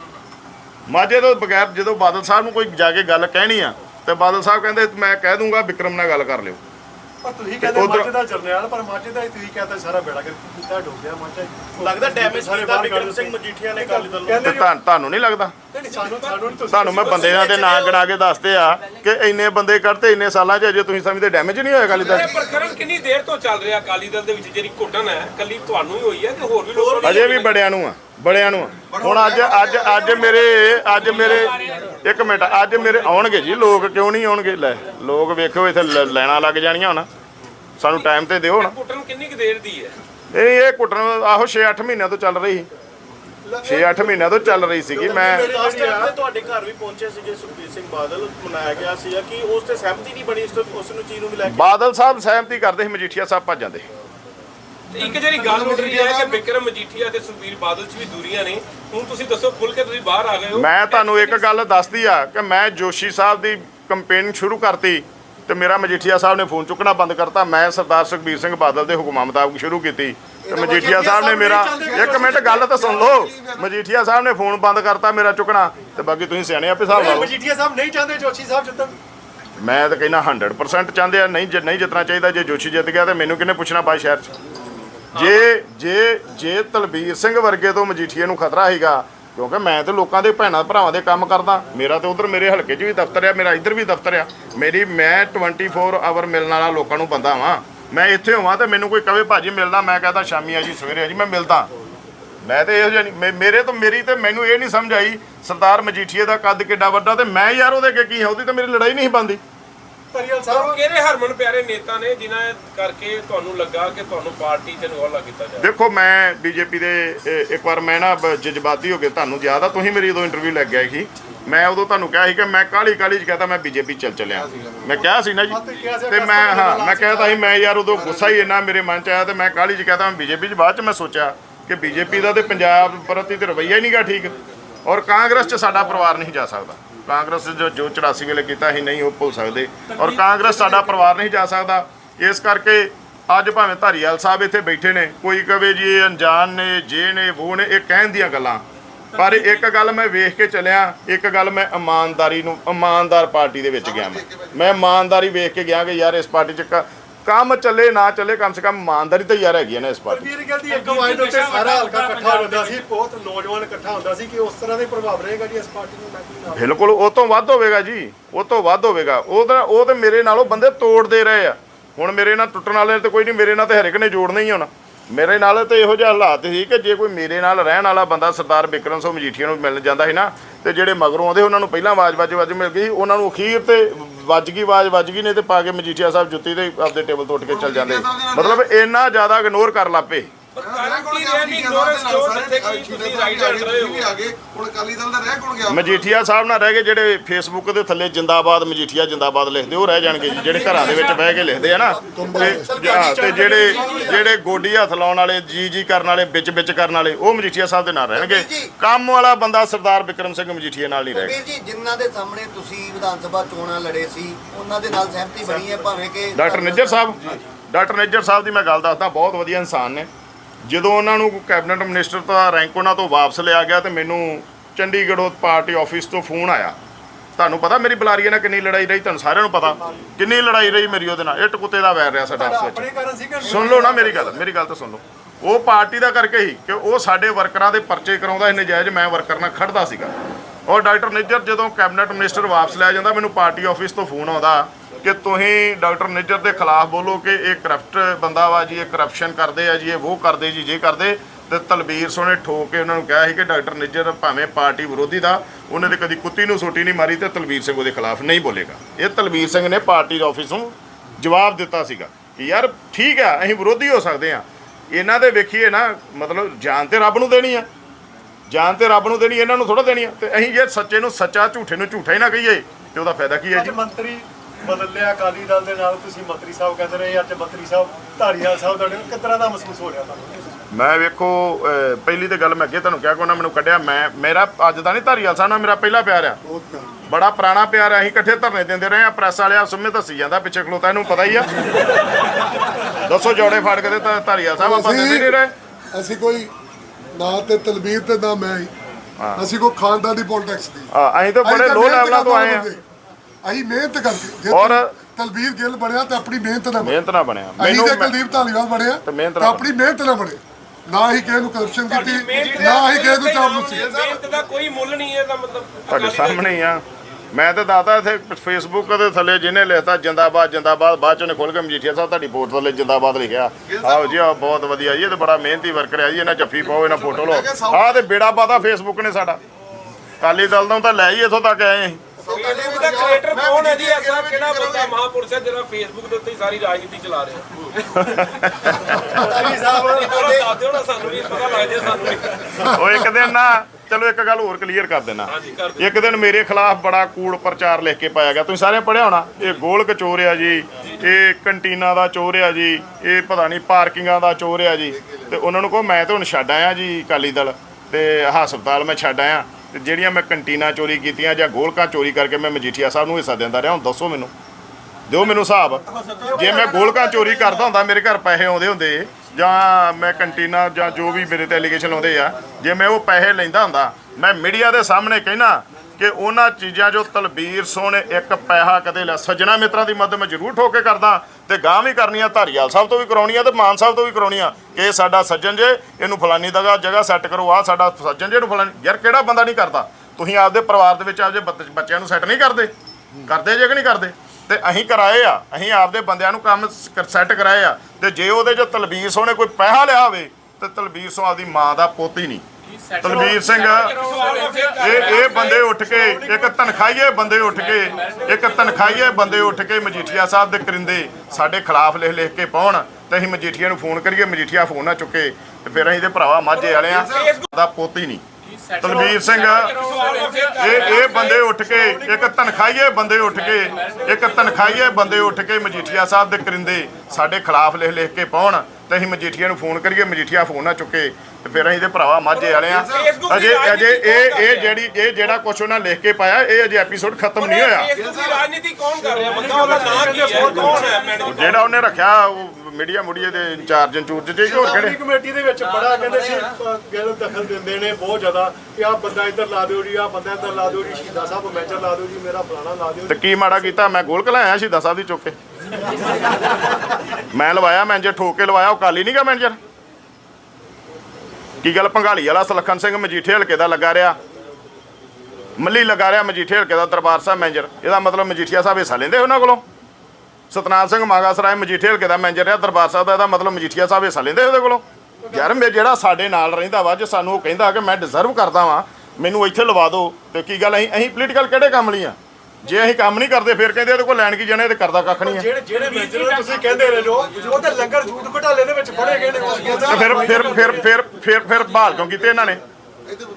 ਮਾਝੇ ਤੋਂ ਬਗੈਰ ਜਦੋਂ ਬਾਦਲ ਸਾਹਿਬ ਨੂੰ ਕੋਈ ਜਾ ਕੇ ਗੱਲ ਕਹਿਣੀ ਆ ਤੇ ਬਾਦਲ ਸਾਹਿਬ ਕਹਿੰਦੇ ਮੈਂ ਕਹਿ ਦੂੰਗਾ ਵਿਕਰਮ ਨਾਲ ਗੱਲ ਕਰ ਲਿਓ।
ਪਰ ਤੁਸੀਂ ਕਹਿੰਦੇ ਮਾਝੇ ਦਾ ਜਰਨੈਲ ਪਰ ਮਾਝੇ ਦਾ ਹੀ ਤੁਸੀਂ ਕਹਿੰਦੇ ਸਾਰਾ ਬੇੜਾ ਕਰ ਕੀਤਾ ਡੁੱਬ ਗਿਆ ਮਾਝਾ।
ਲੱਗਦਾ ਡੈਮੇਜ
ਸਾਰੇ
ਕੀਤਾ ਵਿਕਰਮ ਸਿੰਘ। ਮਜੀਠੀਆ ਨੇ ਅਕਾਲੀ ਦਲ ਨੂੰ।
ਤੇ ਤੁਹਾਨੂੰ ਤੁਹਾਨੂੰ ਨਹੀਂ ਲੱਗਦਾ?
ਨਹੀਂ ਨਹੀਂ, ਸਾਨੂੰ ਸਾਨੂੰ ਨਹੀਂ ਤੁਸੀਂ
ਤੁਹਾਨੂੰ ਮੈਂ ਬੰਦਿਆਂ ਦੇ ਨਾਂ ਗਿਣਾ ਕੇ ਦੱਸਦੇ ਆ ਕਿ ਇੰਨੇ ਬੰਦੇ ਕੱਢਤੇ ਇੰਨੇ ਸਾਲਾਂ 'ਚ ਅਜੇ ਤੁਸੀਂ ਸਮਝਦੇ ਡੈਮੇਜ ਨਹੀਂ ਹੋਇਆ ਅਕਾਲੀ ਦਲ? 'ਚ?
ਇਹ ਪ੍ਰਕਰਮ ਕਿੰਨੀ ਦੇਰ ਤੋਂ ਚੱਲ ਰਿਹਾ ਅਕਾਲੀ ਦਲ ਦੇ ਵਿੱਚ? ਜਿਹੜੀ ਘੁੱਟਣ ਹੈ ਕੱਲੀ ਤੁਹਾਨੂੰ ਹੀ ਹੋਈ ਹੈ ਕਿ ਹੋਰ ਵੀ ਲੋਕਾਂ ਨੂੰ
ਅਜੇ ਵੀ ਬੜਿਆਂ ਨੂੰ ਆ। ਬੜਿਆਂ ਨੂੰ ਹੁਣ ਅੱਜ ਅੱਜ ਅੱਜ ਮੇਰੇ ਅੱਜ ਮੇਰੇ ਇੱਕ ਮਿੰਟ ਅੱਜ ਮੇਰੇ ਆਉਣਗੇ ਜੀ ਲੋਕ ਕਿਉਂ ਨਹੀਂ ਆਉਣਗੇ? ਲੈ ਲੋਕ ਵੇਖੋ ਇੱਥੇ ਲੈਣਾ ਲੱਗ ਜਾਣੀਆਂ ਹੁਣ। ਸਾਨੂੰ ਟਾਈਮ ਤੇ ਦਿਓ ਹੁਣ।
ਘੁੱਟਣ ਕਿੰਨੀ ਕੁ ਦੇਰ ਦੀ ਹੈ?
ਇਹ ਇਹ ਕੁੱਟਣ ਆਹੋ 6-8 ਮਹੀਨਿਆਂ ਤੋਂ ਚੱਲ ਰਹੀ 6-8 ਮਹੀਨਿਆਂ ਤੋਂ ਚੱਲ ਰਹੀ ਸੀਗੀ ਮੈਂ
ਤੁਹਾਡੇ ਘਰ ਵੀ ਪਹੁੰਚੇ ਸੀਗੇ ਸੁਖਬੀਰ ਸਿੰਘ ਬਾਦਲ ਮਨਾਇਆ ਗਿਆ ਸੀਗਾ ਕਿ ਉਸ ਤੇ ਸਹਿਮਤੀ ਨਹੀਂ ਬਣੀ ਉਸ ਨੂੰ ਚੀਜ਼ ਨੂੰ ਵੀ ਲੈ ਕੇ?
ਬਾਦਲ ਸਾਹਿਬ ਸਹਿਮਤੀ ਕਰਦੇ ਸੀ ਮਜੀਠੀਆ ਸਾਹਿਬ ਭੱਜ ਜਾਂਦੇ
ਤੇ ਇੱਕ ਜਿਹੜੀ ਗੱਲ ਉੱਠ ਰਹੀ ਹੈ ਕਿ ਵਿਕਰਮ ਮਜੀਠੀਆ ਤੇ ਸੁਖਬੀਰ ਬਾਦਲ 'ਚ ਵੀ ਦੂਰੀਆਂ ਨੇ। ਹੁਣ ਤੁਸੀਂ ਦੱਸੋ ਖੁੱਲ ਕੇ ਤੁਸੀਂ ਬਾਹਰ ਆ ਗਏ ਹੋ।
ਮੈਂ ਤੁਹਾਨੂੰ ਇੱਕ ਗੱਲ ਦੱਸਦੀ ਆ ਕਿ ਮੈਂ ਜੋਸ਼ੀ ਸਾਹਿਬ ਦੀ ਕੰਪੇਨ ਸ਼ੁਰੂ ਕਰਤੀ ਤੇ ਮੇਰਾ ਮਜੀਠੀਆ ਸਾਹਿਬ ਨੇ ਫੋਨ ਚੁੱਕਣਾ ਬੰਦ ਕਰਤਾ। ਮੈਂ ਸਰਦਾਰ ਸੁਖਬੀਰ ਸਿੰਘ ਬਾਦਲ ਦੇ ਹੁਕਮਾਂ ਮੁਤਾਬਕ ਸ਼ੁਰੂ ਕੀਤੀ। ਤੇ ਮਜੀਠੀਆ ਸਾਹਿਬ ਨੇ ਮੇਰਾ ਇੱਕ ਮਿੰਟ ਗੱਲ ਤਾਂ ਸੁਣ ਲਓ। ਮਜੀਠੀਆ ਸਾਹਿਬ ਨੇ ਫੋਨ ਬੰਦ ਕਰਤਾ ਮੇਰਾ ਚੁੱਕਣਾ। ਤੇ ਬਾਕੀ ਤੁਸੀਂ ਸਿਆਣੇ ਆਪੇ ਹਿਸਾਬ ਲਾ ਲਓ।
ਮਜੀਠੀਆ ਸਾਹਿਬ ਨਹੀਂ ਚਾਹੁੰਦੇ ਜੋਸ਼ੀ ਸਾਹਿਬ ਜਿੱਤਣ।
ਮੈਂ ਤਾਂ ਕਹਿੰਦਾ 100% ਚਾਹੁੰਦੇ ਆ। ਨਹੀਂ ਜੇ ਨਹੀਂ ਜਿੱਤਣਾ ਚਾਹੀਦਾ ਜੇ ਜੋਸ਼ੀ ਜਿੱਤ ਗਿਆ ਤੇ ਮੈਨੂੰ ਕਿਹਨੇ ਪੁੱਛਣਾ ਬਾਈ ਸ਼ਹਿਰ 'ਚ? ਜੇ ਜੇ ਜੇ ਤਲਬੀਰ ਸਿੰਘ ਵਰਗੇ ਤੋਂ ਮਜੀਠੀਏ ਨੂੰ ਖਤਰਾ ਹੈਗਾ ਕਿਉਂਕਿ ਮੈਂ ਤੇ ਲੋਕਾਂ ਦੇ ਭੈਣਾਂ ਭਰਾਵਾਂ ਦੇ ਕੰਮ ਕਰਦਾ, ਮੇਰਾ ਤੇ ਉਧਰ ਮੇਰੇ ਹਲਕੇ 'ਚ ਵੀ ਦਫ਼ਤਰ ਆ, ਮੇਰਾ ਇੱਧਰ ਵੀ ਦਫ਼ਤਰ ਆ। ਮੇਰੀ, ਮੈਂ 24 ਆਵਰ ਮਿਲਣ ਵਾਲਾ ਲੋਕਾਂ ਨੂੰ ਬੰਦਾ ਵਾਂ। ਮੈਂ ਇੱਥੇ ਹੋਵਾਂ ਤੇ ਮੈਨੂੰ ਕੋਈ ਕਵੇ, ਭਾਜੀ ਮਿਲਣਾ ਮੈਂ ਕਹਦਾ, ਸ਼ਾਮੀ ਆ ਜੀ, ਸਵੇਰੇ ਆ ਜੀ, ਮੈਂ ਮਿਲਦਾ। ਮੈਂ ਤੇ ਇਹੋ ਜਿਹਾ ਨਹੀਂ, ਮੇ- ਮੇਰੇ ਤੋਂ ਮੇਰੀ ਤੇ ਮੈਨੂੰ ਇਹ ਨਹੀਂ ਸਮਝ ਆਈ, ਸਰਦਾਰ ਮਜੀਠੀਏ ਦਾ ਕੱਦ ਕਿੱਡਾ ਵੱਡਾ ਤੇ ਮੈਂ ਯਾਰ ਉਹਦੇ ਅੱਗੇ ਕੀ ਹਾਂ ਉਹਦੀ ਤਾਂ ਮੇਰੀ ਲੜਾਈ ਨਹੀਂ ਸੀ ਬਣਦੀ
ਪਰਿਆਲ ਸਾਹਿਬ
ਕਿਹੜੇ ਹਰਮਨ ਪਿਆਰੇ ਨੇਤਾ ਨੇ ਜਿਨ੍ਹਾਂ ਕਰਕੇ ਤੁਹਾਨੂੰ ਲੱਗਾ ਕਿ ਤੁਹਾਨੂੰ ਪਾਰਟੀ 'ਚ ਇਨਵੋਲਵ ਕੀਤਾ ਜਾਵੇ?
ਦੇਖੋ ਮੈਂ ਬੀਜੇਪੀ ਦੇ ਇਹ- ਇੱਕ ਵਾਰ ਮੈਂ ਨਾ ਬ- ਜਜ਼ਬਾਤੀ ਹੋ ਕੇ ਤੁਹਾਨੂੰ ਯਾਦ ਆ ਤੁਸੀਂ ਮੇਰੀ ਉਦੋਂ ਇੰਟਰਵਿਊ ਲੱਗ ਗਿਆ ਸੀ। ਮੈਂ ਉਦੋਂ ਤੁਹਾਨੂੰ ਕਿਹਾ ਸੀ ਕਿ ਮੈਂ ਕਾਲੀ ਕਾਲੀ ਚ ਕਹਤਾ ਮੈਂ ਬੀਜੇਪੀ ਚੱਲ ਚੱਲਿਆ। ਮੈਂ ਕਿਹਾ ਸੀ ਨਾ ਜੀ ਤੇ ਮੈਂ ਹਾਂ ਮੈਂ ਕਹਿਤਾ ਸੀ ਮੈਂ ਯਾਰ ਉਦੋਂ ਗੁੱਸਾ ਹੀ ਇੰਨਾ ਮੇਰੇ ਮਨ ਚ ਆਇਆ ਤੇ ਮੈਂ ਕਾਲੀ ਚ ਕਹਤਾ ਮੈਂ ਬੀਜੇਪੀ ਚ ਬਾਅਦ ਚ ਮੈਂ ਸੋਚਿਆ ਕਿ ਬੀਜੇਪੀ ਦਾ ਤੇ ਪੰਜਾਬ ਪ੍ਰਤੀ ਤੇ ਰਵੱਈਆ ਹੀ ਨਹੀਂਗਾ ਠੀਕ। ਔਰ ਕਾਂਗਰਸ ਚ ਸਾਡਾ ਪਰਿਵਾਰ ਨਹੀਂ ਜਾ ਸਕਦਾ। ਕਾਂਗਰਸ ਜੋ ਜੋ 84 ਵੇਲੇ ਕੀਤਾ ਸੀ ਨਹੀਂ ਉਹ ਭੁੱਲ ਸਕਦੇ। ਔਰ ਕਾਂਗਰਸ ਸਾਡਾ ਪਰਿਵਾਰ ਨਹੀਂ ਜਾ ਸਕਦਾ। ਇਸ ਕਰਕੇ ਅੱਜ ਭਾਵੇਂ ਧਾਰੀਵਾਲ ਸਾਹਿਬ ਇੱਥੇ ਬੈਠੇ ਨੇ ਕੋਈ ਕਵੇ ਜੀ ਇਹ ਅਣਜਾਣ ਨੇ ਜੇ ਨੇ ਉਹ ਨੇ ਇਹ ਕਹਿਣ ਦੀਆਂ ਗੱਲਾਂ। ਪਰ ਇੱਕ ਗੱਲ ਮੈਂ ਵੇਖ ਕੇ ਚੱਲਿਆ ਇੱਕ ਗੱਲ ਮੈਂ ਇਮਾਨਦਾਰੀ ਨੂੰ ਇਮਾਨਦਾਰ ਪਾਰਟੀ ਦੇ ਵਿੱਚ ਗਿਆ ਮੈਂ। ਮੈਂ ਇਮਾਨਦਾਰੀ ਵੇਖ ਕੇ ਗਿਆ ਕਿ ਯਾਰ ਇਸ ਪਾਰਟੀ 'ਚ ਕੰਮ ਚੱਲੇ ਨਾ ਚੱਲੇ ਕਮ ਸੇ ਕਮ ਇਮਾਨਦਾਰੀ ਤਾਂ ਯਾਰ ਹੈਗੀ ਹੈ ਨਾ ਇਸ ਪਾਰਟੀ 'ਚ।
ਵੀਰ ਕਹਿੰਦੀ ਇੱਕ ਵਾਈਡ ਉੱਤੇ ਸਾਰਾ ਹਲਕਾ ਇਕੱਠਾ ਹੁੰਦਾ ਸੀ। ਬਹੁਤ ਨੌਜਵਾਨ ਇਕੱਠਾ ਹੁੰਦਾ ਸੀ ਕਿ ਉਸ ਤਰ੍ਹਾਂ ਦੇ ਪ੍ਰਭਾਵ ਰਹੇਗਾ ਜੀ ਇਸ ਪਾਰਟੀ ਨੂੰ ਮੈਂ
ਬਿਲਕੁਲ ਉਹ ਤੋਂ ਵੱਧ ਹੋਵੇਗਾ ਜੀ ਉਹ ਤੋਂ ਵੱਧ ਹੋਵੇਗਾ। ਉਹ ਤਾਂ ਉਹ ਤੇ ਮੇਰੇ ਨਾਲੋਂ ਬੰਦੇ ਤੋੜਦੇ ਰਹੇ ਆ। ਹੁਣ ਮੇਰੇ ਨਾਲ ਟੁੱਟਣ ਵਾਲੇ ਤੇ ਕੋਈ ਨਹੀਂ ਮੇਰੇ ਨਾਲ ਤੇ ਹਰ ਇੱਕ ਨੇ ਜੋੜਨਾ ਹੀ ਹੁਣ। ਮੇਰੇ ਨਾਲ ਤੇ ਇਹੋ ਜਿਹਾ ਹਾਲਾਤ ਸੀ ਕਿ ਜੇ ਕੋਈ ਮੇਰੇ ਨਾਲ ਰਹਿਣ ਵਾਲਾ ਬੰਦਾ ਸਰਦਾਰ ਬਿਕਰਮ ਸਿੰਘ ਮਜੀਠੀਆ ਨੂੰ ਮਿਲਣ ਜਾਂਦਾ ਸੀ ਨਾ ਤੇ ਜਿਹੜੇ ਮਗਰੋਂ ਆਉਂਦੇ ਉਹਨਾਂ ਨੂੰ ਪਹਿਲਾਂ ਆਵਾਜ਼ ਵੱਜ ਵੱਜ ਮਿਲ ਗਈ ਉਹਨਾਂ ਨੂੰ ਅਖੀਰ ਤੇ ਵੱਜ ਗਈ, ਆਵਾਜ਼ ਵੱਜ ਗਈ ਨੇ ਤੇ ਪਾ ਕੇ ਮਜੀਠੀਆ ਸਾਹਿਬ ਜੁੱਤੀ ਤੇ ਆਪਦੇ ਟੇਬਲ ਤੋਂ ਉੱਠ ਕੇ ਚੱਲ ਜਾਂਦੇ ਮਤਲਬ ਇੰਨਾ ਜ਼ਿਆਦਾ ਇਗਨੋਰ ਕਰ ਲੱਪੇ
ਪਰ ਕਾਰਨ ਕੀ ਰਿਹਾ ਨਹੀਂ ignorance ਕਿਉਂ ਜਿੱਥੇ ਕਿ ਤੁਸੀਂ ਰਾਈਟ ਹੈਂਡ ਰਹੇ
ਵੀ
ਹੋ।
ਆ ਗਏ ਹੁਣ ਅਕਾਲੀ ਦਲ ਦਾ ਰਹਿ ਕੌਣ ਗਿਆ?
ਮਜੀਠੀਆ ਸਾਹਿਬ ਨਾਲ ਰਹਿ ਗਏ ਜਿਹੜੇ ਫੇਸਬੁੱਕ ਦੇ ਥੱਲੇ ਜਿੰਦਾਬਾਦ ਮਜੀਠੀਆ ਜਿੰਦਾਬਾਦ ਲਿਖਦੇ ਉਹ ਰਹਿ ਜਾਣਗੇ। ਜੀ ਜਿਹੜੇ ਘਰਾਂ ਦੇ ਵਿੱਚ ਬਹਿ ਕੇ ਲਿਖਦੇ ਆ ਨਾ ਤੇ ਹਾਂ, ਤੇ ਜਿਹੜੇ ਜਿਹੜੇ ਗੋਡੀ ਹੱਥ ਲਾਉਣ ਵਾਲੇ ਜੀ ਜੀ ਕਰਨ ਵਾਲੇ ਵਿੱਚ ਵਿੱਚ ਕਰਨ ਵਾਲੇ ਉਹ ਮਜੀਠੀਆ ਸਾਹਿਬ ਦੇ ਨਾਲ ਰਹਿਣਗੇ। ਕੰਮ ਵਾਲਾ ਬੰਦਾ ਸਰਦਾਰ ਬਿਕਰਮ ਸਿੰਘ ਮਜੀਠੀਆ ਨਾਲ ਨਹੀਂ ਰਹੇਗਾ
ਵੀਰ ਜੀ ਜਿਨ੍ਹਾਂ ਦੇ ਸਾਹਮਣੇ ਤੁਸੀਂ ਵਿਧਾਨ ਸਭਾ ਚੋਣਾਂ ਲੜੇ ਸੀ ਉਹਨਾਂ ਦੇ ਨਾਲ ਸਹਿਮਤੀ ਬਣੀ ਹੈ ਭਾਵੇਂ ਕਿ
ਡਾਕਟਰ ਨਿੱਜਰ ਸਾਹਿਬ? ਡਾਕਟਰ ਨਿੱਜਰ ਸਾਹਿਬ ਦੀ ਮੈਂ ਗੱਲ ਦੱਸਦਾ ਬਹੁਤ ਵਧੀਆ ਇਨਸਾਨ ਨੇ। ਜਦੋਂ ਉਹਨਾਂ ਨੂੰ ਕੈਬਨਿਟ ਮਿਨਿਸਟਰ ਦਾ ਰੈਂਕ ਉਹਨਾਂ ਤੋਂ ਵਾਪਸ ਲਿਆ ਗਿਆ ਤੇ ਮੈਨੂੰ ਚੰਡੀਗੜ੍ਹੋਂ ਪਾਰਟੀ ਆਫਿਸ ਤੋਂ ਫੋਨ ਆਇਆ। ਤੁਹਾਨੂੰ ਪਤਾ ਮੇਰੀ ਬੁਲਾਰੀਏ ਨਾਲ ਕਿੰਨੀ ਲੜਾਈ ਰਹੀ ਤੁਹਾਨੂੰ ਸਾਰਿਆਂ ਨੂੰ ਪਤਾ। ਕਿੰਨੀ ਲੜਾਈ ਰਹੀ ਮੇਰੀ ਉਹਦੇ ਨਾਲ। ਇੱਟ ਕੁੱਤੇ ਦਾ ਵੈਰ ਰਿਹਾ ਸਾਡਾ ਆਪਸ ਵਿੱਚ। ਸੁਣ ਲਓ ਨਾ ਮੇਰੀ ਗੱਲ ਮੇਰੀ ਗੱਲ ਤਾਂ ਸੁਣ ਲਓ। ਉਹ ਪਾਰਟੀ ਦਾ ਕਰਕੇ ਹੀ ਕਿ ਉਹ ਸਾਡੇ ਵਰਕਰਾਂ ਦੇ ਪਰਚੇ ਕਰਾਉਂਦਾ ਸੀ ਨਜਾਇਜ਼ ਮੈਂ ਵਰਕਰ ਨਾਲ ਖੜਦਾ ਸੀਗਾ। ਔਰ ਡਾਕਟਰ ਨਿੱਜਰ ਜਦੋਂ ਕੈਬਨਿਟ ਮਿਨਿਸਟਰ ਵਾਪਸ ਲਿਆ ਜਾਂਦਾ ਮੈਨੂੰ ਪਾਰਟੀ ਆਫਿਸ ਤੋਂ ਫੋਨ ਆਉਂਦਾ। ਕਿ ਤੁਸੀਂ ਡਾਕਟਰ ਨਿੱਜਰ ਦੇ ਖਿਲਾਫ ਬੋਲੋ ਕਿ ਇਹ ਕਰਪਟ ਬੰਦਾ ਵਾ ਜੀ, ਇਹ ਕਰਪਸ਼ਨ ਕਰਦੇ ਆ ਜੀ, ਇਹ ਉਹ ਕਰਦੇ ਜੀ, ਜੇ ਕਰਦੇ। ਤੇ ਤਲਬੀਰ ਸੋਨੇ ਠੋਕ ਕੇ ਉਹਨਾਂ ਨੂੰ ਕਿਹਾ ਸੀ ਕਿ ਡਾਕਟਰ ਨਿੱਜਰ ਭਾਵੇਂ ਪਾਰਟੀ ਵਿਰੋਧੀ ਦਾ, ਉਹਨੇ ਤੇ ਕਦੀ ਕੁੱਤੀ ਨੂੰ ਸੋਟੀ ਨਹੀਂ ਮਾਰੀ ਤੇ ਤਲਬੀਰ ਸਿੰਘ ਉਹਦੇ ਖਿਲਾਫ ਨਹੀਂ ਬੋਲੇਗਾ। ਇਹ ਤਲਬੀਰ ਸਿੰਘ ਨੇ ਪਾਰਟੀ ਦੇ ਆਫਿਸ ਨੂੰ ਜਵਾਬ ਦਿੱਤਾ ਸੀਗਾ ਕਿ ਯਾਰ ਠੀਕ ਆ, ਅਸੀਂ ਵਿਰੋਧੀ ਹੋ ਸਕਦੇ ਆ। ਇਹਨਾਂ ਦੇ ਵੇਖੀਏ ਨਾ, ਮਤਲਬ ਜਾਨ ਤੇ ਰੱਬ ਨੂੰ ਦੇਣੀ ਆ। ਜਾਨ ਤੇ ਰੱਬ ਨੂੰ ਦੇਣੀ, ਇਹਨਾਂ ਨੂੰ ਥੋੜਾ ਦੇਣੀ ਆ। ਤੇ ਅਸੀਂ ਜੇ ਸੱਚੇ ਨੂੰ ਸੱਚਾ, ਝੂਠੇ ਨੂੰ ਝੂਠਾ ਹੀ ਨਾ ਕਹੀਏ, ਤੇ ਉਹਦਾ ਫਾਇਦਾ ਕੀ ਹੈ ਜੀ?
ਮੰਤਰੀ ਬਦਲ ਲਿਆ ਅਕਾਲੀ ਦਲ ਦੇ ਨਾਲ ਤੁਸੀਂ ਮੰਤਰੀ ਸਾਹਿਬ ਕਹਿੰਦੇ ਰਹੇ ਅੱਜ ਮੰਤਰੀ ਸਾਹਿਬ ਧਾਰੀਵਾਲ ਸਾਹਿਬ ਤੁਹਾਡੇ ਨੂੰ ਕਿਸ ਤਰ੍ਹਾਂ ਦਾ ਮਹਿਸੂਸ ਹੋ ਰਿਹਾ ਤੁਹਾਨੂੰ?
ਮੈਂ ਵੇਖੋ ਪਹਿਲੀ ਤੇ ਗੱਲ ਮੈਂ ਅੱਗੇ ਤੁਹਾਨੂੰ ਕਿਹਾ ਕਿ ਉਹਨਾਂ ਮੈਨੂੰ ਕੱਢਿਆ ਮੈਂ ਮੇਰਾ ਅੱਜ ਦਾ ਨਹੀਂ ਧਾਰੀਵਾਲ ਸਾਹਿਬ ਨਾਲ ਮੇਰਾ ਪਹਿਲਾ ਪਿਆਰ ਆ। ਬੜਾ ਪੁਰਾਣਾ ਪਿਆਰ ਆ ਅਸੀਂ ਇਕੱਠੇ ਧਰਨੇ ਦਿੰਦੇ ਰਹੇ ਆ ਪ੍ਰੈਸ ਵਾਲਿਆ ਸੁਮੇ ਦੱਸੀ ਜਾਂਦਾ ਪਿੱਛੇ ਖਲੋਤਾ ਇਹਨੂੰ ਪਤਾ ਹੀ ਆ। ਦੱਸੋ ਜੋੜੇ ਫਾੜ ਕੇ ਤੇ ਧਾਰੀਵਾਲ ਸਾਹਿਬ ਆਪਾਂ ਦਿੰਦੇ ਨਹੀਂ ਰਹੇ।
ਅਸੀਂ ਕੋਈ ਨਾ ਤੇ ਤਲਬੀਰ ਤੇ ਨਾ ਮੈਂ ਹੀ। ਅਸੀਂ ਕੋਈ ਖਾਨਦਾਨੀ ਪੋਲਿਟਿਕਸ ਦੀ।
ਆ ਅਸੀਂ ਤਾਂ ਬੜੇ ਲੋ ਲੈਵਲਾਂ ਤੋਂ ਆਏ ਆ।
ਅਸੀਂ ਮਿਹਨਤ ਕਰਕੇ ਜੇ
ਔਰ-
ਤਲਬੀਰ ਗਿੱਲ ਬਣਿਆ ਤੇ ਆਪਣੀ ਮਿਹਨਤ ਨਾਲ ਬਣਿਆ।
ਮਿਹਨਤ ਨਾ ਬਣਿਆ। ਮੈਨੂੰ
ਤੇ ਕੁਲਦੀਪ ਧਾਲੀਵਾਲ ਬਣਿਆ
ਤੇ ਮਿਹਨਤ
ਤੇ
ਨਾਲ
ਆਪਣੀ ਮਿਹਨਤ ਨਾਲ ਬਣੇ ਨਾ ਹੀ ਕਿਸੇ ਨੂੰ ਕਰਪਸ਼ਨ ਕੀਤੀ ਨਾ ਹੀ ਕਿਸੇ ਨੂੰ
ਦਾ
ਚਾਪਲੂਸੀ
ਮਿਹਨਤ ਦਾ ਕੋਈ ਮੁੱਲ ਨਹੀਂ ਹੈ ਤਾਂ ਮਤਲਬ
ਤੁਹਾਡੇ ਸਾਹਮਣੇ ਹੀ ਆ। ਮੈਂ ਤੇ ਦਾਤਾ ਇੱਥੇ ਫੇਸਬੁੱਕ ਦੇ ਥੱਲੇ ਜਿਹਨੇ ਲਿਖਤਾ ਜਿੰਦਾਬਾਦ ਜਿੰਦਾਬਾਦ ਬਾਅਦ ਚ ਉਹਨੇ ਖੋਲ ਕੇ ਮਜੀਠੀਆ ਸਾਹਿਬ ਤੁਹਾਡੀ ਪੋਸਟ ਥੱਲੇ ਜਿੰਦਾਬਾਦ ਲਿਖਿਆ। ਆਓ ਜੀ ਆਹ ਬਹੁਤ ਵਧੀਆ ਜੀ ਇਹ ਤੇ ਬੜਾ ਮਿਹਨਤੀ ਵਰਕਰ ਆ ਜੀ ਇਹਨਾਂ ਜੱਫੀ ਪਾਓ ਇਹਨਾਂ ਫੋਟੋ ਲਓ। ਆਹ ਤੇ ਬੇੜਾ ਪਾਤਾ ਫੇਸਬੁੱਕ ਨੇ ਸਾਡਾ। ਕਾਲੀ ਦਲ ਤੋਂ ਤਾਂ ਲੈ ਹੀ ਇੱਥੋਂ ਤੱਕ ਆਏ ਅਸੀਂ।
ਫੇਸਬੁੱਕ ਦਾ ਕ੍ਰੀਏਟਰ ਕੌਣ ਹੈ ਜੀ? ਐਸਾ ਕਿਹੜਾ ਬੰਦਾ ਮਹਾਪੁਰਸ਼ ਹੈ ਜਿਹੜਾ ਫੇਸਬੁੱਕ ਦੇ ਉੱਤੇ ਹੀ ਸਾਰੀ ਰਾਜਨੀਤੀ ਚਲਾ ਰਿਹਾ?
ਮੰਤਰੀ ਸਾਹਿਬ
ਥੋੜਾ ਦੱਸ ਦਿਓ ਨਾ ਸਾਨੂੰ ਵੀ ਪਤਾ ਲੱਗ ਜਾਏ ਸਾਨੂੰ ਵੀ।
ਉਹ ਇੱਕ ਦਿਨ ਨਾ ਚਲੋ ਇੱਕ ਗੱਲ ਹੋਰ ਕਲੀਅਰ ਕਰ ਦੇਣਾ।
ਹਾਂਜੀ, ਕਰ ਦਿਓ।
ਇੱਕ ਦਿਨ ਮੇਰੇ ਖਿਲਾਫ ਬੜਾ ਕੂੜ ਪ੍ਰਚਾਰ ਲਿਖ ਕੇ ਪਾਇਆ ਗਿਆ। ਤੁਸੀਂ ਸਾਰਿਆਂ ਪੜਿਆ ਹੋਣਾ? ਇਹ ਗੋਲਕ ਚੋਰ ਆ ਜੀ ਇਹ ਕੰਟੀਨਾਂ ਦਾ ਚੋਰ ਆ ਜੀ ਇਹ ਪਤਾ ਨਹੀਂ ਪਾਰਕਿੰਗਾਂ ਦਾ ਚੋਰ ਆ ਜੀ। ਤੇ ਉਹਨਾਂ ਨੂੰ ਕਹੋ ਮੈਂ ਤਾਂ ਹੁਣ ਛੱਡ ਆਇਆ ਜੀ ਅਕਾਲੀ ਦਲ ਤੇ ਹਸਪਤਾਲ ਮੈਂ ਛੱਡ ਆਇਆ। ਤੇ ਜਿਹੜੀਆਂ ਮੈਂ ਕੰਟੀਨਾ ਚੋਰੀ ਕੀਤੀਆਂ ਜਾਂ ਗੋਲਕਾਂ ਚੋਰੀ ਕਰਕੇ ਮੈਂ ਮਜੀਠੀਆ ਸਾਹਿਬ ਨੂੰ ਹਿੱਸਾ ਦਿੰਦਾ ਰਿਹਾ, ਹੁਣ ਦੱਸੋ ਮੈਨੂੰ। ਦਿਓ ਮੈਨੂੰ ਹਿਸਾਬ। ਜੇ ਮੈਂ ਗੋਲਕਾਂ ਚੋਰੀ ਕਰਦਾ ਹੁੰਦਾ, ਮੇਰੇ ਘਰ ਪੈਸੇ ਆਉਂਦੇ ਹੁੰਦੇ, ਜਾਂ ਮੈਂ ਕੰਟੀਨਾ ਜਾਂ ਜੋ ਵੀ ਮੇਰੇ ਤੇ ਐਲੀਗੇਸ਼ਨ ਆਉਂਦੇ ਆ, ਜੇ ਮੈਂ ਉਹ ਪੈਸੇ ਲੈਂਦਾ ਹੁੰਦਾ, ਮੈਂ ਮੀਡੀਆ ਦੇ ਸਾਹਮਣੇ ਕਹਿਣਾ ਕਿ ਉਹਨਾਂ ਚੀਜ਼ਾਂ ਜੋ ਤਲਬੀਰ ਸੋਹਣੇ, ਇੱਕ ਪੈਸਾ ਕਦੇ ਲੈ, ਸੱਜਣਾ ਮਿੱਤਰਾਂ ਦੀ ਮਦਦ ਮੈਂ ਜ਼ਰੂਰ ਠੋਕ ਕੇ ਕਰਦਾ ਤੇ ਗਾਂ ਵੀ ਕਰਨੀਆਂ, ਧਾਰੀਵਾਲ ਸਾਹਿਬ ਤੋਂ ਵੀ ਕਰਾਉਣੀਆਂ ਤੇ ਮਾਨ ਸਾਹਿਬ ਤੋਂ ਵੀ ਕਰਾਉਣੀਆਂ ਕਿ ਇਹ ਸਾਡਾ ਸੱਜਣ ਜੇ, ਇਹਨੂੰ ਫਲਾਨੀ ਦਗਾ ਜਗ੍ਹਾ ਸੈੱਟ ਕਰੋ ਆ ਸਾਡਾ ਸੱਜਣ ਜੇ ਇਹਨੂੰ ਫਲਾਨੀ, ਯਾਰ ਕਿਹੜਾ ਬੰਦਾ ਨਹੀਂ ਕਰਦਾ? ਤੁਸੀਂ ਆਪਦੇ ਪਰਿਵਾਰ ਦੇ ਵਿੱਚ ਆਪਦੇ ਬੱਚ- ਬੱਚਿਆਂ ਨੂੰ ਸੈੱਟ ਨਹੀਂ ਕਰਦੇ। ਕਰਦੇ ਜੇ ਕਿ ਨਹੀਂ ਕਰਦੇ? ਤੇ ਅਸੀਂ ਕਰਾਏ ਆ, ਅਸੀਂ ਆਪਦੇ ਬੰਦਿਆਂ ਨੂੰ ਕੰਮ ਸੈੱਟ ਕਰਾਏ ਆ ਤੇ ਜੇ ਉਹਦੇ ਚ ਤਲਬੀਰ ਸੋਹਣੇ ਕੋਈ ਪੈਸਾ ਲਿਆ ਹੋਵੇ, ਤੇ ਤਲਬੀਰ ਸੋਹ ਆਪਦੀ ਮਾਂ ਦਾ ਪੁੱਤ ਹੀ ਨਹੀਂ। ਤਲਬੀਰ ਸਿੰਘ ਇਹ ਇਹ ਬੰਦੇ ਉੱਠ ਕੇ ਇੱਕ ਤਨਖਾਹੀਏ ਬੰਦੇ ਉੱਠ ਕੇ ਇੱਕ ਤਨਖਾਹੀਏ ਬੰਦੇ ਉੱਠ ਕੇ ਮਜੀਠੀਆ ਸਾਹਿਬ ਦੇ ਕਰਿੰਦੇ ਸਾਡੇ ਖਿਲਾਫ ਲਿਖ ਲਿਖ ਕੇ ਪਾਉਣ ਤੇ ਅਸੀਂ ਮਜੀਠੀਆ ਨੂੰ ਫੋਨ ਕਰੀਏ ਮਜੀਠੀਆ ਫੋਨ ਨਾ ਚੁੱਕੇ ਤੇ ਫਿਰ ਅਸੀਂ ਦੇ ਭਰਾਵਾ ਮਾਝੇ ਵਾਲੇ ਆ ਦਾ ਪੁੱਤ ਨਹੀਂ। ਤਲਬੀਰ ਸਿੰਘ ਇਹ ਇਹ ਬੰਦੇ ਉੱਠ ਕੇ ਇੱਕ ਤਨਖਾਹੀਏ ਬੰਦੇ ਉੱਠ ਕੇ ਇੱਕ ਤਨਖਾਹੀਏ ਬੰਦੇ ਉੱਠ ਕੇ ਮਜੀਠੀਆ ਸਾਹਿਬ ਦੇ ਕਰਿੰਦੇ ਸਾਡੇ ਖਿਲਾਫ ਲਿਖ ਲਿਖ ਕੇ ਪਾਉਣ ਤੇ ਅਸੀਂ ਮਜੀਠੀਆ ਨੂੰ ਫੋਨ ਕਰੀਏ ਮਜੀਠੀਆ ਫੋਨ ਨਾ ਚੁੱਕੇ ਤੇ ਫਿਰ ਅਸੀਂ ਦੇ ਭਰਾਵਾ ਮਾਝੇ ਵਾਲੇ ਆ ਅਜੇ ਅਜੇ ਇਹ ਇਹ ਜਿਹੜੀ ਇਹ ਜਿਹੜਾ ਕੁਛ ਉਹਨਾਂ ਲਿਖ ਕੇ ਪਾਇਆ ਇਹ ਅਜੇ ਐਪੀਸੋਡ ਖਤਮ ਨਹੀਂ ਹੋਇਆ।
ਫੇਸਬੁੱਕ ਦੀ ਰਾਜਨੀਤੀ ਕੌਣ ਕਰ ਰਿਹਾ? ਬੰਦਾ ਉਹਦਾ ਨਾਂ ਕੀ ਹੈ? ਕੌਣ ਹੈ? ਮੈਨੇਜਰ
ਜਿਹੜਾ ਉਹਨੇ ਰੱਖਿਆ ਉਹ ਮੀਡੀਆ ਮੁੜੀਏ ਦੇ ਇੰਚਾਰਜ ਇੰਚੂਰਜ ਚ ਹੋਰ ਕਿਹੜੇ?
ਕਮੇਟੀ ਦੇ ਵਿੱਚ ਬੜਾ ਕਹਿੰਦੇ ਸੀ ਗਿੱਲ ਦਖਲ ਦਿੰਦੇ ਨੇ ਬਹੁਤ ਜ਼ਿਆਦਾ ਕਿ ਆਹ ਬੰਦਾ ਇੱਧਰ ਲਾ ਦਿਓ ਜੀ ਆਹ ਬੰਦਾ ਇੱਧਰ ਲਾ ਦਿਓ ਜੀ ਸ਼ਹੀਦਾਂ ਸਾਹਿਬ ਮੈਚਰ ਲਾ ਦਿਓ ਜੀ ਮੇਰਾ ਫਲਾਣਾ ਲਾ ਦਿਓ
ਤੇ ਕੀ ਮਾੜਾ ਕੀਤਾ? ਮੈਂ ਗੋਲਕ ਲਾਇਆ ਸ਼ਹੀਦਾਂ ਸਾਹਿਬ ਦੀ ਚੁੱਕ ਮੈਂ ਲਵਾਇਆ ਮੈਨੇਜਰ ਠੋਕ ਕੇ ਲਵਾਇਆ, ਉਹ ਕਾਲੀ ਨਹੀਂਗਾ ਮੈਨੇਜਰ ਕੀ ਗੱਲ, ਪੰਗਾਲੀ ਵਾਲਾ ਸੁਲੱਖਣ ਸਿੰਘ ਮਜੀਠੇ ਹਲਕੇ ਦਾ ਲੱਗਾ ਰਿਹਾ। ਮੱਲੀ ਲੱਗਾ ਰਿਹਾ ਮਜੀਠੇ ਹਲਕੇ ਦਾ ਦਰਬਾਰ ਸਾਹਿਬ ਮੈਨੇਜਰ ਇਹਦਾ ਮਤਲਬ ਮਜੀਠੀਆ ਸਾਹਿਬ ਹਿੱਸਾ ਲੈਂਦੇ ਉਹਨਾਂ ਕੋਲੋਂ। ਸਤਨਾਮ ਸਿੰਘ ਮਾਗਾਸਰਾਏ ਮਜੀਠੇ ਹਲਕੇ ਦਾ ਮੈਨੇਜਰ ਰਿਹਾ, ਦਰਬਾਰ ਸਾਹਿਬ ਦਾ ਇਹਦਾ ਮਤਲਬ ਮਜੀਠੀਆ ਸਾਹਿਬ ਹਿੱਸਾ ਲੈਂਦੇ ਉਹਦੇ ਕੋਲੋਂ। ਯਾਰ, ਮੇ ਜਿਹੜਾ ਸਾਡੇ ਨਾਲ ਰਹਿੰਦਾ ਵਾ, ਜੇ ਸਾਨੂੰ ਉਹ ਕਹਿੰਦਾ ਕਿ ਮੈਂ ਡਿਜ਼ਰਵ ਕਰਦਾ ਵਾਂ, ਮੈਨੂੰ ਇੱਥੇ ਲਵਾ ਦਿਓ, ਤੇ ਕੀ ਗੱਲ, ਅਸੀਂ ਅਸੀਂ ਪੋਲੀਟੀਕਲ ਕਿਹੜੇ ਕੰਮ ਲਈ ਆ? ਜੇ ਅਸੀਂ ਕੰਮ ਨਹੀਂ ਕਰਦੇ ਫਿਰ ਕਹਿੰਦੇ ਇਹਦੇ ਕੋਲ ਲੈਣ ਕੀ ਜਾਣਾ ਇਹ ਤੇ ਕਰਦਾ ਕੱਖ ਨਹੀਂ ਆ
ਜਿਹੜੇ ਜਿਹੜੇ ਮੈਂਬਰ ਤੁਸੀਂ ਕਹਿੰਦੇ ਰਹੇ ਜੋ ਉਹ ਤੇ ਲੰਗਰ ਝੂਠ ਘਟਾਲੇ ਦੇ ਵਿੱਚ ਫੜੇ ਗਏ ਨੇ
ਤੇ ਫਿਰ ਫਿਰ ਫਿਰ ਫਿਰ ਫਿਰ ਫਿਰ ਬਹਾਲ ਕਿਉਂ ਕੀਤੇ ਇਹਨਾਂ ਨੇ?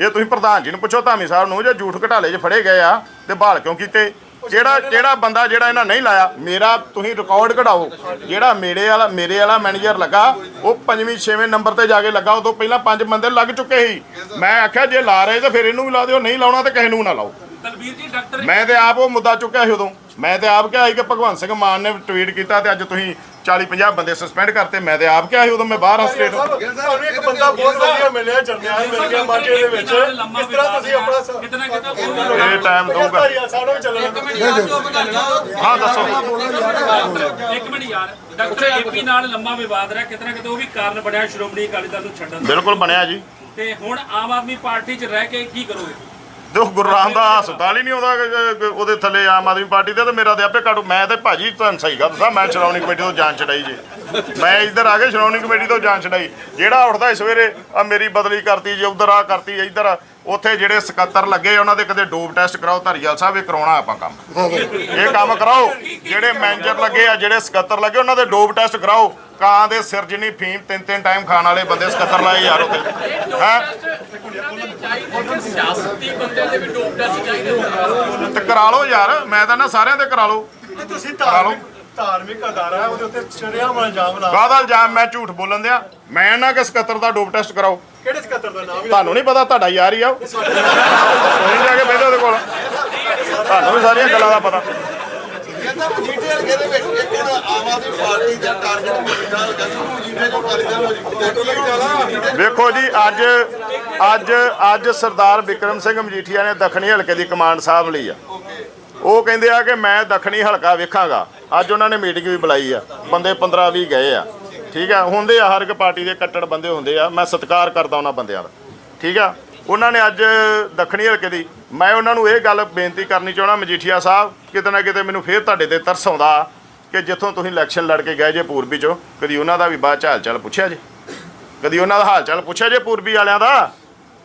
ਇਹ ਤੁਸੀਂ ਪ੍ਰਧਾਨ ਜੀ ਨੂੰ ਪੁੱਛੋ ਧਾਮੀ ਸਾਹਿਬ ਨੂੰ ਜੇ ਝੂਠ ਘਟਾਲੇ 'ਚ ਫੜੇ ਗਏ ਆ ਤੇ ਬਹਾਲ ਕਿਉਂ ਕੀਤੇ? ਜਿਹੜਾ ਜਿਹੜਾ ਬੰਦਾ ਜਿਹੜਾ ਇਹਨਾਂ ਨਹੀਂ ਲਾਇਆ ਮੇਰਾ ਤੁਸੀਂ ਰਿਕਾਰਡ ਕਢਾਓ। ਜਿਹੜਾ ਮੇਰੇ ਵਾਲਾ ਮੇਰੇ ਵਾਲਾ ਮੈਨੇਜਰ ਲੱਗਾ ਉਹ ਪੰਜਵੀਂ ਛੇਵੇਂ ਨੰਬਰ ਤੇ ਜਾ ਕੇ ਲੱਗਾ ਉਦੋਂ ਪਹਿਲਾਂ ਪੰਜ ਬੰਦੇ ਲੱਗ ਚੁੱਕੇ ਸੀ। ਮੈਂ ਆਖਿਆ ਜੇ ਲਾ ਰਹੇ ਤਾਂ ਫਿਰ ਇਹਨੂੰ ਵੀ ਲਾ ਦਿਓ ਨਹੀਂ ਲਾਉਣਾ ਤਾਂ ਕਿਸੇ ਨੂੰ ਨਾ ਲਾਓ।
ਤਲਵੀਰ ਜੀ ਡਾਕਟਰ
ਮੈਂ ਤੇ ਆਪ ਉਹ ਮੁੱਦਾ ਚੁੱਕਿਆ ਸੀ ਉਦੋਂ। ਮੈਂ ਤੇ ਆਪ ਕਿਹਾ ਸੀ ਕਿ ਭਗਵੰਤ ਸਿੰਘ ਮਾਨ ਨੇ ਟਵੀਟ ਕੀਤਾ ਤੇ ਅੱਜ ਤੁਸੀਂ 40 50 ਬੰਦੇ ਸਸਪੈਂਡ ਕਰਤੇ। ਮੈਂ ਤੇ ਆਪ ਕਿਹਾ ਸੀ ਉਦੋਂ ਮੈਂ ਬਾਹਰ ਹਾਂ ਸਟੇਟ
ਤੁਹਾਨੂੰ ਇੱਕ ਬੰਦਾ ਬਹੁਤ ਵਧੀਆ ਮਿਲਿਆ ਜਰਨੈਲ ਮਿਲ ਗਿਆ ਮਾਝੇ ਦੇ ਵਿੱਚ। ਇਸ ਤਰ੍ਹਾਂ ਤੁਸੀਂ ਆਪਣਾ
ਕਿਤਨਾ ਕਿਤਨਾ
ਇਹ ਟਾਈਮ ਦਊਗਾ ਹਾਂ ਦੱਸੋ।
ਇੱਕ ਮਿੰਟ ਯਾਰ ਡਾਕਟਰ ਏਪੀ ਨਾਲ ਲੰਮਾ ਵਿਵਾਦ ਰਿਹਾ। ਕਿਤਨਾ ਕਿਤੇ ਉਹ ਵੀ ਕਾਰਨ ਬਣਿਆ। ਸ਼੍ਰੋਮਣੀ ਅਕਾਲੀ ਦਲ ਨੂੰ ਛੱਡਣ ਦਾ।
ਬਿਲਕੁਲ ਬਣਿਆ ਜੀ।
ਤੇ ਹੁਣ ਆਮ ਆਦਮੀ ਪਾਰਟੀ 'ਚ ਰਹਿ ਕੇ ਕੀ ਕਰੋਗੇ?
ਤੇ ਉਹ ਗੁਰੂ ਰਾਮਦਾਸ ਹਸਪਤਾਲ ਹੀ ਨਹੀਂ ਆਉਂਦਾ ਕਿ- ਉਹਦੇ ਥੱਲੇ ਆਮ ਆਦਮੀ ਪਾਰਟੀ ਦੇ ਤੇ ਮੇਰਾ ਤੇ ਆਪੇ ਕਾਟੂ। ਮੈਂ ਤੇ ਭਾਜੀ ਤੁਹਾਨੂੰ ਸਹੀ ਗੱਲ ਦੱਸਾਂ ਮੈਂ ਸ਼੍ਰੋਮਣੀ ਕਮੇਟੀ ਤੋਂ ਜਾਨ ਛਡਾਈ ਜੇ। ਮੈਂ ਇੱਧਰ ਆ ਕੇ ਸ਼੍ਰੋਮਣੀ ਕਮੇਟੀ ਤੋਂ ਜਾਨ ਛਡਾਈ। ਜਿਹੜਾ ਉੱਠਦਾ ਸੀ ਸਵੇਰੇ ਆ ਮੇਰੀ ਬਦਲੀ ਕਰਤੀ ਜੇ ਉਧਰ ਆ ਕਰਤੀ ਇੱਧਰ ਆ, ਉੱਥੇ ਜਿਹੜੇ ਸਕੱਤਰ ਲੱਗੇ ਉਹਨਾਂ ਦੇ ਕਦੇ ਡੋਪ ਟੈਸਟ ਕਰਾਓ ਧਰੀਵਾਲ ਸਾਹਿਬ ਇਹ ਕਰਾਉਣਾ ਆਪਾਂ ਕੰਮ। ਇਹ ਕੰਮ ਕਰਾਓ ਜਿਹੜੇ ਮੈਨੇਜਰ ਲੱਗੇ ਆ ਜਿਹੜੇ ਸਕੱਤਰ ਲੱਗੇ ਉਹਨਾਂ ਦੇ ਡੋਪ ਟੈਸਟ ਕਰਾਓ। ਕਾਂ ਦੇ ਸਿਰ ਜਿੰਨੀ ਫੀਮ ਤਿੰਨ ਤਿੰਨ ਟਾਈਮ ਖਾਣ ਵਾਲੇ ਬੰਦੇ ਸਕੱਤਰ ਲਾਏ ਯਾਰ ਉੱਥੇ। ਹੈ?
ਸਿਆਸਤੀ ਬੰਦੇ ਦੇ ਵੀ ਡੋਪ ਟੈਸਟ ਚਾਹੀਦੇ
ਤੇ ਕਰਾ ਲਓ ਯਾਰ ਮੈਂ ਤਾਂ ਨਾ ਸਾਰਿਆਂ ਦੇ ਕਰਾ ਲਓ
ਤੁਸੀਂ ਧਾਰਮਿਕ ਧਾਰਮਿਕ ਅਦਾਰਾ ਹੈ ਉਹਦੇ ਉੱਤੇ ਸ਼ਰਿਆਮ ਇਲਜ਼ਾਮ ਲਾ
ਕਾਹਦਾ ਇਲਜ਼ਾਮ? ਮੈਂ ਝੂਠ ਬੋਲਣ ਦਿਆਂ। ਮੈਂ ਨਾ ਕਿ ਸਕੱਤਰ ਦਾ ਡੋਪ ਟੈਸਟ ਕਰਾਓ।
ਕਿਹੜੇ ਸਕੱਤਰ ਦਾ ਨਾਮ?
ਤੁਹਾਨੂੰ ਨਹੀਂ ਪਤਾ ਤੁਹਾਡਾ ਯਾਰ ਹੀ ਆ ਉਹ। ਤੁਸੀਂ ਜਾ ਕੇ ਬੈਠੋ ਉਹਦੇ ਕੋਲ। ਤੁਹਾਨੂੰ ਵੀ ਸਾਰੀਆਂ ਗੱਲਾਂ ਦਾ ਪਤਾ।
ਕਹਿੰਦਾ ਵਿੱਚ ਇੱਕ ਹੁਣ ਆਮ ਆਦਮੀ ਪਾਰਟੀ ਦਾ ਟਾਰਗੇਟ ਜੋ
ਵੇਖੋ ਜੀ ਅੱਜ ਅੱਜ ਅੱਜ ਸਰਦਾਰ ਵਿਕਰਮ ਸਿੰਘ ਮਜੀਠੀਆ ਨੇ ਦੱਖਣੀ ਹਲਕੇ ਦੀ ਕਮਾਂਡ ਸਾਂਭ ਲਈ ਆ। ਉਹ ਕਹਿੰਦੇ ਆ ਕਿ ਮੈਂ ਦੱਖਣੀ ਹਲਕਾ ਵੇਖਾਂਗਾ। ਅੱਜ ਉਹਨਾਂ ਨੇ ਮੀਟਿੰਗ ਵੀ ਬੁਲਾਈ ਆ। ਬੰਦੇ 15 20 ਗਏ ਆ। ਠੀਕ ਆ? ਹੁੰਦੇ ਆ ਹਰ ਇੱਕ ਪਾਰਟੀ ਦੇ ਕੱਟੜ ਬੰਦੇ ਹੁੰਦੇ ਆ। ਮੈਂ ਸਤਿਕਾਰ ਕਰਦਾ ਉਹਨਾਂ ਬੰਦਿਆਂ ਦਾ। ਠੀਕ ਆ? ਉਹਨਾਂ ਨੇ ਅੱਜ ਦੱਖਣੀ ਹਲਕੇ ਦੀ ਮੈਂ ਉਹਨਾਂ ਨੂੰ ਇਹ ਗੱਲ ਬੇਨਤੀ ਕਰਨੀ ਚਾਹਣਾ ਮਜੀਠੀਆ ਸਾਹਿਬ, ਕਿਤੇ ਨਾ ਕਿਤੇ ਮੈਨੂੰ ਫੇਰ ਤੁਹਾਡੇ ਤੇ ਤਰਸ ਆਉਂਦਾ ਕਿ ਜਿੱਥੋਂ ਤੁਸੀਂ ਇਲੈਕਸ਼ਨ ਲੜ ਕੇ ਗਏ ਜੇ ਪੂਰਬੀ ਚੋਂ, ਕਦੀ ਉਹਨਾਂ ਦਾ ਵੀ ਬਾਅਦ ਚ ਹਾਲ ਚਾਲ ਪੁੱਛਿਆ ਜੇ? ਕਦੀ ਉਹਨਾਂ ਦਾ ਹਾਲ ਚਾਲ ਪੁੱਛਿਆ ਜੇ ਪੂਰਬੀ ਵਾਲਿਆਂ ਦਾ?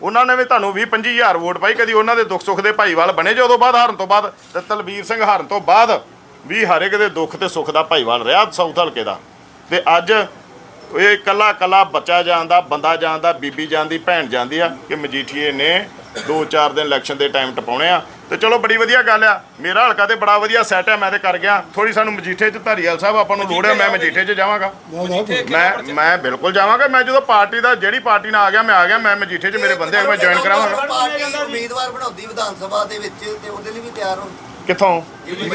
ਉਹਨਾਂ ਨੇ ਵੀ ਤੁਹਾਨੂੰ 20 25000 ਵੋਟ ਪਾਈ, ਕਦੀ ਉਹਨਾਂ ਦੇ ਦੁੱਖ ਸੁੱਖ ਦੇ ਭਾਈਵਾਲ ਬਣੇ ਜੇ, ਉਦੋਂ ਬਾਅਦ ਹਾਰਨ ਤੋਂ ਬਾਅਦ ਤੇ ਤਲਵੀਰ ਸਿੰਘ ਹਾਰਨ ਤੋਂ ਬਾਅਦ ਵੀ ਹਰ ਇੱਕ ਦੇ ਦੁੱਖ ਤੇ ਸੁੱਖ ਦਾ ਭਾਈਵਾਲ ਰਿਹਾ ਸਾਊਥ ਹਲਕੇ ਦਾ। ਤੇ ਅੱਜ ਇਹ ਕੱਲਾ ਕੱਲਾ ਬੱਚਾ ਜਾਂਦਾ ਬੰਦਾ ਜਾਂਦਾ ਬੀਬੀ ਜਾਂਦੀ ਭੈਣ ਜਾਂਦੀ ਆ ਕਿ ਮਜੀਠੀਏ ਨੇ 2-4 ਦਿਨ ਇਲੈਕਸ਼ਨ ਦੇ ਟਾਈਮ ਟਪਾਉਣੇ ਆ। ਤੇ ਚਲੋ ਬੜੀ ਵਧੀਆ ਗੱਲ ਆ। ਮੇਰਾ ਹਲਕਾ ਤੇ ਬੜਾ ਵਧੀਆ ਸੈਟ ਹੈ ਮੈਂ ਤੇ ਕਰ ਗਿਆ। ਥੋੜੀ ਸਾਨੂੰ ਮਜੀਠੇ ਚ ਧਾਰੀਵਾਲ ਸਾਹਿਬ ਆਪਾਂ ਨੂੰ ਲੋੜ ਹੈ ਮੈਂ ਮਜੀਠੇ ਚ ਜਾਵਾਂਗਾ। ਮੈਂ ਮੈਂ ਬਿਲਕੁਲ ਜਾਵਾਂਗਾ। ਮੈਂ ਜਦੋਂ ਪਾਰਟੀ ਦਾ ਜਿਹੜੀ ਪਾਰਟੀ ਨਾਲ ਆ ਗਿਆ ਮੈਂ ਆ ਗਿਆ ਮੈਂ ਮਜੀਠੇ 'ਚ ਮੇਰੇ ਬੰਦੇ ਆ ਮੈਂ ਜੁਆਇਨ ਕਰਾਵਾਂਗਾ।
ਪਾਰਟੀ ਉਮੀਦਵਾਰ ਬਣਾਉਂਦੀ ਵਿਧਾਨ ਸਭਾ ਦੇ ਵਿੱਚ ਤੇ ਉਹਦੇ ਲਈ ਵੀ ਤਿਆਰ ਹੋ।
ਕਿੱਥੋਂ?
ਨਹੀਂ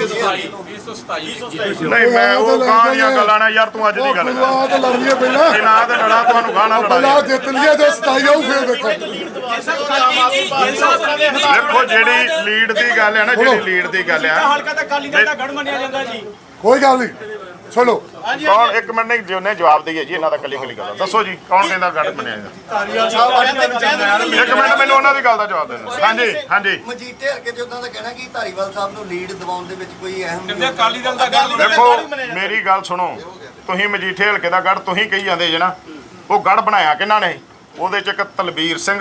ਨਹੀਂ ਮੈਂ ਉਹ ਕਹਾਣੀਆਂ ਗੱਲਾਂ ਨਾ ਯਾਰ ਤੂੰ ਅੱਜ ਦੀ ਗੱਲ ਕਰ।
ਆ ਤਾਂ ਲੜ ਲਈਏ ਪਹਿਲਾਂ।
ਇਹ ਨਾ ਤੇ ਲੜਾ ਤੁਹਾਨੂੰ ਗਾਣਾ ਲੜਾ
ਪਹਿਲਾਂ ਜਿੱਤ ਲਈਏ ਤੇ ਸਤਾਈ ਆਊ ਫੇਰ ਦੇਖੋ।
ਦੇਖੋ ਜਿਹੜੀ ਲੀਡ ਦੀ ਗੱਲ ਹੈ ਨਾ ਜਿਹੜੀ ਲੀਡ ਦੀ ਗੱਲ ਆ
ਹਲਕਾ ਤਾਂ ਦਲ ਦਾ ਗੜ ਮੰਨਿਆ ਜਾਂਦਾ ਜੀ।
ਕੋਈ ਗੱਲ ਨਹੀਂ। ਸੁਣੋ
ਕੌਣ ਇੱਕ ਮਿੰਟ ਨਹੀਂ ਜਿਉਨੇ ਜਵਾਬ ਦਈਏ ਜੀ ਇਹਨਾਂ ਦਾ ਕੱਲੀ ਕੱਲੀ ਗੱਲ ਦੱਸੋ ਜੀ ਕੌਣ ਕਹਿੰਦਾ ਗੱਡ ਬਣਿਆ ਇਹਦਾ? ਇੱਕ ਮਿੰਟ ਮੈਨੂੰ ਉਹਨਾਂ ਦੀ ਗੱਲ ਦਾ ਜਵਾਬ ਦੇ ਦਿਓ। ਹਾਂਜੀ ਹਾਂਜੀ।
ਮਜੀਠੇ ਹਲਕੇ ਚ ਉਦਾਂ ਦਾ ਕਹਿਣਾ ਕਿ ਧਾਰੀਵਾਲ ਸਾਹਿਬ ਨੂੰ ਲੀਡ ਦਿਵਾਉਣ ਦੇ ਵਿੱਚ ਕੋਈ ਅਹਿਮ
ਕਹਿੰਦੇ ਅਕਾਲੀ ਦਲ ਦਾ ਗੱਲ
ਦੇਖੋ ਮੇਰੀ ਗੱਲ ਸੁਣੋ। ਤੁਸੀਂ ਮਜੀਠੇ ਹਲਕੇ ਦਾ ਗੜ ਤੁਸੀਂ ਕਹੀ ਜਾਂਦੇ ਜੇ ਨਾ। ਉਹ ਗੜ ਬਣਾਇਆ ਕਿਹਨਾਂ ਨੇ? ਉਹਦੇ ਚ ਇੱਕ ਤਲਬੀਰ ਸਿੰਘ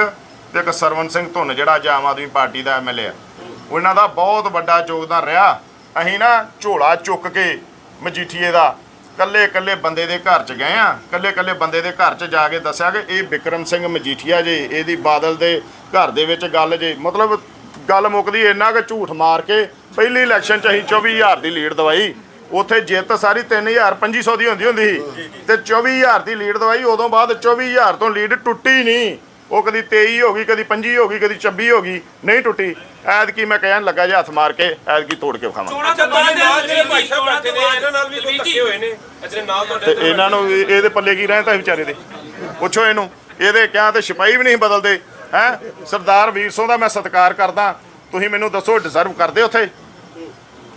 ਤੇ ਇੱਕ ਸਰਵਨ ਸਿੰਘ ਧੁੰਨ ਜਿਹੜਾ ਅੱਜ ਆਮ ਆਦਮੀ ਪਾਰਟੀ ਦਾ ਐਮਐਲਏ ਆ। ਉਹਨਾਂ ਦਾ ਬਹੁਤ ਵੱਡਾ ਯੋਗਦਾਨ ਰਿਹਾ। ਅਸੀਂ ਨਾ ਝੋਲਾ ਚੁੱਕ ਕੇ ਮਜੀਠੀਏ ਦਾ। ਕੱਲੇ ਕੱਲੇ ਬੰਦੇ ਦੇ ਘਰ ਚ ਗਏ ਆ। ਕੱਲੇ ਕੱਲੇ ਬੰਦੇ ਦੇ ਘਰ ਚ ਜਾ ਕੇ ਦੱਸਿਆ ਕਿ ਇਹ ਵਿਕਰਮ ਸਿੰਘ ਮਜੀਠੀਆ ਜੇ, ਇਹਦੀ ਬਾਦਲ ਦੇ ਘਰ ਦੇ ਵਿੱਚ ਗੱਲ ਜੇ। ਮਤਲਬ ਗੱਲ ਮੁੱਕਦੀ ਇੰਨਾ ਕਿ ਝੂਠ ਮਾਰ ਕੇ ਪਹਿਲੀ ਇਲੈਕਸ਼ਨ ਚ ਅਸੀਂ 24000 ਦੀ ਲੀਡ ਦਵਾਈ। ਉੱਥੇ ਜਿੱਤ ਸਾਰੀ 3000 2500 ਦੀ ਹੁੰਦੀ ਹੁੰਦੀ ਸੀ। ਤੇ 24000 ਦੀ ਲੀਡ ਦਵਾਈ, ਉਦੋਂ ਬਾਅਦ 24000 ਤੋਂ ਲੀਡ ਟੁੱਟੀ ਨਹੀਂ। ਉਹ ਕਦੀ 23 ਹੋ ਗਈ, ਕਦੀ 25 ਹੋ ਗਈ, ਕਦੀ 26 ਹੋ ਗਈ, ਨਹੀਂ ਟੁੱਟੀ। ਐਦ ਕੀ ਮੈਂ ਕਹਿਣ ਲੱਗਾ ਜੇ ਹੱਥ ਮਾਰ ਕੇ ਐਦ ਕੀ ਤੋੜ ਕੇ ਖਾਵਾਂ
ਚੋਣਾਂ ਤੋਂ ਬਾਅਦ
ਤੁਹਾਡੇ ਨਾਲ ਜਿਹੜੇ ਭਾਈ ਸਾਹਿਬ
ਚੋਣਾਂ
ਬੈਠੇ
ਤੋਂ
ਨੇ
ਬਾਅਦ
ਇਹਨਾਂ ਨਾਲ ਵੀ ਕੋਈ ਧੱਕੇ ਹੋਏ ਨੇ। ਅਜੇ ਨਾਲ
ਤੇ
ਤੁਹਾਡੇ
ਇਹਨਾਂ ਨੂੰ ਵੀ ਇਹਦੇ ਪੱਲੇ ਕੀ ਰਹਿ ਤਾਂ ਵਿਚਾਰੇ ਦੇ। ਪੁੱਛੋ ਇਹਨੂੰ ਇਹਦੇ ਕਿਹਾ ਤੇ ਸਿਪਾਹੀ ਵੀ ਨਹੀਂ ਬਦਲਦੇ ਹੈ? ਸਰਦਾਰ ਵੀਰ ਸਿੰਘ ਦਾ ਮੈਂ ਸਤਿਕਾਰ ਕਰਦਾ। ਤੁਸੀਂ ਮੈਨੂੰ ਦੱਸੋ ਡਿਜ਼ਰਵ ਕਰਦੇ ਉੱਥੇ?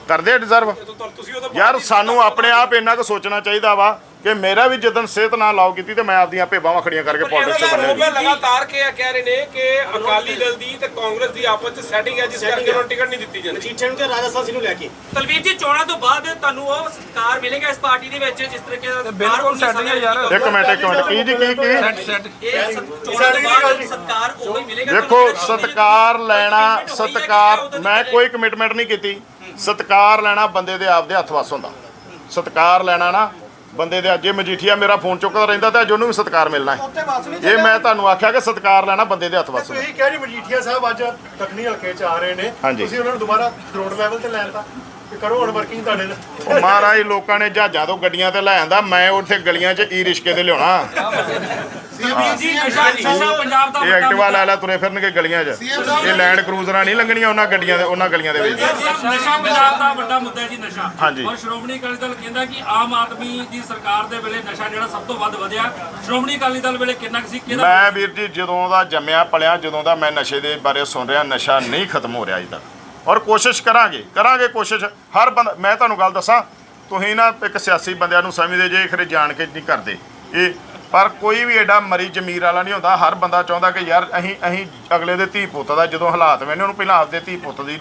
ਕਰਦੇ ਡਿਜ਼ਰਵ
ਤੁਸੀਂ ਉਹਦਾ
ਯਾਰ ਸਾਨੂੰ ਆਪਣੇ ਆਪ ਇੰਨਾ ਕੁ ਸੋਚਣਾ ਚਾਹੀਦਾ ਵਾ। ਕਿ ਮੇਰਾ ਵੀ ਜਦੋਂ ਸਿਹਤ ਨਾਲ ਲਾਓ ਕੀਤੀ ਤੇ ਮੈਂ ਆਪਦੀਆਂ ਆਪੇ ਬਾਹਾਂ ਖੜੀਆਂ ਕਰਕੇ ਪੋਲਿਟਿਕਸ 'ਚ
ਦਾ
ਬਣਿਆ
ਰੋਬ ਲਗਾਤਾਰ ਕੇ ਕਹਿ ਰਹੇ ਨੇ ਕਿ ਅਕਾਲੀ ਦਲ ਦੀ ਤੇ ਕਾਂਗਰਸ ਦੀ ਆਪਸ ਚ ਸੈਟਿੰਗ ਹੈ ਜਿਸ ਕਰਕੇ ਉਹਨਾਂ ਨੂੰ ਟਿਕਟ ਨਹੀਂ ਦਿੱਤੀ ਜਾਂਦੀ।
ਮਜੀਠੇ ਨੂੰ ਤੇ ਰਾਜਾ ਸਾਸੀ ਨੂੰ ਲੈ ਕੇ।
ਤਲਵੀਰ ਜੀ ਚੋਣਾਂ ਤੋਂ ਬਾਅਦ ਤੁਹਾਨੂੰ ਉਹ ਸਤਿਕਾਰ ਮਿਲੇਗਾ ਇਸ ਪਾਰਟੀ ਦੇ ਵਿੱਚ ਜਿਸ ਤਰੀਕੇ ਦਾ ਬਿਲਕੁਲ ਸੈਟਿੰਗ ਹੈ ਯਾਰ।
ਇੱਕ ਮਿੰਟ ਇੱਕ ਮਿੰਟ। ਕੀ ਜੀ ਕੀ ਕੀ?
ਇਹ ਸਤ- ਚੋਣਾਂ ਤੋਂ ਬਾਅਦ ਸਤਿਕਾਰ ਉਹ ਹੀ ਮਿਲੇਗਾ
ਦੇਖੋ ਸਤਕਾਰ ਲੈਣਾ ਸਤਕਾਰ ਮੈਂ ਕੋਈ ਕਮਿਟਮੈਂਟ ਨਹੀਂ ਕੀਤੀ। ਸਤਕਾਰ ਲੈਣਾ ਬੰਦੇ ਦੇ ਆਪਦੇ ਹੱਥ ਵਸ ਹੁੰਦਾ। ਸਤਕਾਰ ਲੈਣਾ ਨਾ ਬੰਦੇ ਦੇ ਜੇ ਮਜੀਠੀਆ ਮੇਰਾ ਫੋਨ ਚੁੱਕਦਾ ਰਹਿੰਦਾ ਤਾਂ ਅੱਜ ਉਹਨੂੰ ਵੀ ਸਤਕਾਰ ਮਿਲਣਾ ਹੈ। ਇਹ ਮੈਂ ਤੁਹਾਨੂੰ ਆਖਿਆ ਕਿ ਸਤਕਾਰ ਲੈਣਾ ਬੰਦੇ ਦੇ ਹੱਥ ਵਸ
ਤੁਸੀਂ ਕਹਿ ਰਹੇ ਮਜੀਠੀਆ ਸਾਹਿਬ ਅੱਜ ਦੱਖਣੀ ਹਲਕੇ ਚ ਆ ਰਹੇ ਨੇ।
ਹਾਂਜੀ।
ਤੁਸੀਂ ਉਹਨਾਂ ਨੂੰ ਦੁਬਾਰਾ ਗਰਾਊਂਡ ਲੈਵਲ ਤੇ ਲੈਣ ਤੇ ਕਰੋ ਹੁਣ ਵਰਕਿੰਗ ਤੁਹਾਡੇ ਨਾਲ।
ਉਹ ਮਹਾਰਾਜ ਲੋਕਾਂ ਨੇ ਜਹਾਜ਼ਾਂ ਤੋਂ ਗੱਡੀਆਂ ਤੇ ਲੈ ਆਂਦਾ ਮੈਂ ਉੱਥੇ ਗਲੀਆਂ 'ਚ ਈ ਰਿਸ਼ਕੇ ਤੇ ਲਿਆਉਣਾ।
ਜੀ ਨਸ਼ਾ ਨਸ਼ਾ ਪੰਜਾਬ ਦਾ
ਇਹ
ਵੱਡਾ
ਐਕਟਿਵਾ ਲੈ ਲੈ ਤੁਰੇ ਫਿਰਨਗੇ ਗਲੀਆਂ 'ਚ। ਇਹ ਲੈਂਡ ਕਰੂਜ਼ਰਾਂ ਨਹੀਂ ਲੰਘਣੀਆਂ ਉਹਨਾਂ ਗੱਡੀਆਂ ਦੇ ਉਹਨਾਂ ਗਲੀਆਂ ਦੇ ਵਿੱਚ।
ਨਸ਼ਾ ਪੰਜਾਬ ਦਾ ਵੱਡਾ ਮੁੱਦਾ ਹੈ ਜੀ ਨਸ਼ਾ।
ਹਾਂਜੀ।
ਔਰ ਸ਼੍ਰੋਮਣੀ ਅਕਾਲੀ ਦਲ ਕਹਿੰਦਾ ਕਿ ਆਮ ਆਦਮੀ ਦੀ ਸਰਕਾਰ ਦੇ ਵੇਲੇ ਨਸ਼ਾ ਜਿਹੜਾ ਸਭ ਤੋਂ ਵੱਧ ਵਧਿਆ। ਸ਼੍ਰੋਮਣੀ ਅਕਾਲੀ ਦਲ ਵੇਲੇ ਕਿੰਨਾ ਕੁ ਸੀ ਕਿਹਦਾ
ਮੈਂ ਵੀਰ ਜੀ ਜਦੋਂ ਦਾ ਜੰਮਿਆ ਪਲਿਆ ਜਦੋਂ ਦਾ ਮੈਂ ਨਸ਼ੇ ਦੇ ਬਾਰੇ ਸੁਣ ਰਿਹਾ ਨਸ਼ਾ ਨਹੀਂ ਖਤਮ ਹੋ ਰਿਹਾ ਅਜੇ ਤੱਕ। ਔਰ ਕੋਸ਼ਿਸ਼ ਕਰਾਂਗੇ ਕਰਾਂਗੇ ਕੋਸ਼ਿਸ਼। ਹਰ ਬੰਦਾ ਮੈਂ ਤੁਹਾਨੂੰ ਗੱਲ ਦੱਸਾਂ ਤੁਸੀਂ ਨਾ ਇੱਕ ਸਿਆਸੀ ਬੰਦਿਆਂ ਨੂੰ ਸਮਝਦੇ ਜੇ ਖਰੇ ਜਾਣ ਕੇ ਨਹੀਂ ਕਰਦੇ। ਇਹ ਪਰ ਕੋਈ ਵੀ ਐਡਾ ਮਰੀ ਜ਼ਮੀਰ ਵਾਲਾ ਨਹੀਂ ਹੁੰਦਾ। ਹਰ ਬੰਦਾ ਚਾਹੁੰਦਾ ਕਿ ਯਾਰ ਅਸੀਂ ਅਸੀਂ ਅਗਲੇ ਦੇ ਧੀ ਪੁੱਤ ਦਾ ਜਦੋਂ ਹਾਲਾਤ ਵੇਨੇ ਉਹਨੂੰ ਪਹਿਲਾਂ ਆਪਦੇ ਧੀ ਪੁੱਤ ਦੀ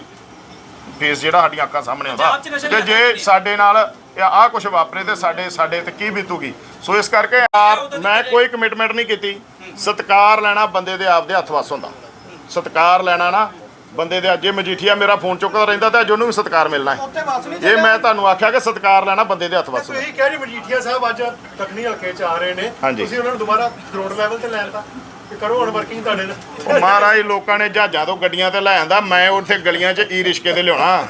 ਫੇਸ ਜਿਹੜਾ ਸਾਡੀਆਂ ਅੱਖਾਂ ਸਾਹਮਣੇ ਆਉਂਦਾ। ਕਿ ਜੇ ਸਾਡੇ ਨਾਲ ਆਹ ਕੁਝ ਵਾਪਰੇ ਤੇ ਸਾਡੇ ਸਾਡੇ ਤੇ ਕੀ ਬੀਤੂਗੀ? ਸੋ ਇਸ ਕਰਕੇ ਮੈਂ ਕੋਈ ਕਮਿਟਮੈਂਟ ਨਹੀਂ ਕੀਤੀ। ਸਤਕਾਰ ਲੈਣਾ ਬੰਦੇ ਦੇ ਆਪਦੇ ਹੱਥ ਵਸ ਹੁੰਦਾ। ਸਤਕਾਰ ਲੈਣਾ ਨਾ ਬੰਦੇ ਦੇ ਅੱਗੇ ਮਜੀਠੀਆ ਮੇਰਾ ਫੋਨ ਚੁੱਕਦਾ ਰਹਿੰਦਾ ਤੇ ਅੱਜ ਉਹਨੂੰ ਵੀ ਸਤਕਾਰ ਮਿਲਣਾ ਹੈ। ਇਹ ਮੈਂ ਤੁਹਾਨੂੰ ਆਖਿਆ ਕਿ ਸਤਕਾਰ ਲੈਣਾ ਬੰਦੇ ਦੇ ਹੱਥ ਵਸ
ਤੁਸੀਂ ਕਹਿ ਰਹੀ ਮਜੀਠੀਆ ਸਾਹਿਬ ਅੱਜ ਦੱਖਣੀ ਹਲਕੇ ਚ ਆ ਰਹੇ ਨੇ।
ਹਾਂਜੀ।
ਤੁਸੀਂ ਉਹਨਾਂ ਨੂੰ ਦੁਬਾਰਾ ਗਰਾਊਂਡ ਲੈਵਲ ਤੇ ਲੈਣ ਦਾ ਕਰੋ ਹੁਣ ਵਰਕਿੰਗ ਤੁਹਾਡੇ ਨਾਲ।
ਉਹ ਮਹਾਰਾਜ ਲੋਕਾਂ ਨੇ ਜਹਾਜ਼ਾਂ ਤੋਂ ਗੱਡੀਆਂ ਤੇ ਲੈ ਆਂਦਾ ਮੈਂ ਉੱਥੇ ਗਲੀਆਂ 'ਚ ਈ ਰਿਸ਼ਕੇ ਤੇ ਲਿਆਉਣਾ।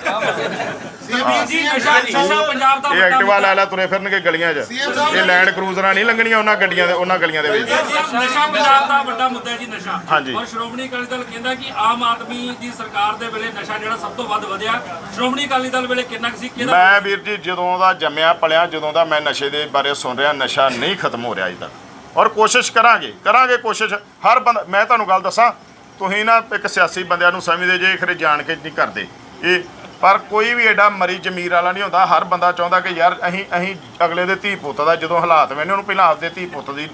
ਜੀ ਨਸ਼ਾ ਨਸ਼ਾ ਪੰਜਾਬ ਦਾ
ਇਹ ਐਕਟਿਵਾ ਲੈ ਲੈ ਤੁਰੇ ਫਿਰਨਗੇ ਗਲੀਆਂ 'ਚ। ਇਹ ਲੈਂਡ ਕਰੂਜ਼ਰਾਂ ਨਹੀਂ ਲੰਘਣੀਆਂ ਉਹਨਾਂ ਗੱਡੀਆਂ ਦੇ ਉਹਨਾਂ ਗਲੀਆਂ ਦੇ ਵਿੱਚ।
ਨਸ਼ਾ ਪੰਜਾਬ ਦਾ ਵੱਡਾ ਮੁੱਦਾ ਹੈ ਜੀ ਨਸ਼ਾ।
ਹਾਂਜੀ।
ਔਰ ਸ਼੍ਰੋਮਣੀ ਅਕਾਲੀ ਦਲ ਕਹਿੰਦਾ ਕਿ ਆਮ ਆਦਮੀ ਦੀ ਸਰਕਾਰ ਦੇ ਵੇਲੇ ਨਸ਼ਾ ਜਿਹੜਾ ਸਭ ਤੋਂ ਵੱਧ ਵਧਿਆ। ਸ਼੍ਰੋਮਣੀ ਅਕਾਲੀ ਦਲ ਵੇਲੇ ਕਿੰਨਾ ਸੀ ਕਿਹਦਾ?
ਮੈਂ ਵੀਰ ਜੀ ਜਦੋਂ ਦਾ ਜੰਮਿਆ ਪਲਿਆ ਜਦੋਂ ਦਾ ਮੈਂ ਨਸ਼ੇ ਦੇ ਬਾਰੇ ਸੁਣ ਰਿਹਾ ਨਸ਼ਾ ਨਹੀਂ ਖਤਮ ਹੋ ਰਿਹਾ ਅਜੇ ਤੱਕ। ਔਰ ਕੋਸ਼ਿਸ਼ ਕਰਾਂਗੇ ਕਰਾਂਗੇ ਕੋਸ਼ਿਸ਼। ਹਰ ਬੰਦਾ ਮੈਂ ਤੁਹਾਨੂੰ ਗੱਲ ਦੱਸਾਂ ਤੁਸੀਂ ਨਾ ਇੱਕ ਸਿਆਸੀ ਬੰਦਿਆਂ ਨੂੰ ਸਮਝਦੇ ਜੇ ਖਰੇ ਜਾਣ ਕੇ ਨਹੀਂ ਕਰਦੇ। ਇਹ ਪਰ ਕੋਈ ਵੀ ਐਡਾ ਮਰੀ ਜ਼ਮੀਰ ਵਾਲਾ ਨਹੀਂ ਹੁੰਦਾ। ਹਰ ਬੰਦਾ ਚਾਹੁੰਦਾ ਕਿ ਯਾਰ ਅਸੀਂ ਅਸੀਂ ਅਗਲੇ ਦੇ ਧੀ ਪੁੱਤ ਦਾ ਜਦੋਂ ਹਾਲਾਤ ਵੇਨੇ ਉਹਨੂੰ ਪਹਿਲਾਂ ਆਪਦੇ ਧੀ ਪੁੱਤ ਦੀ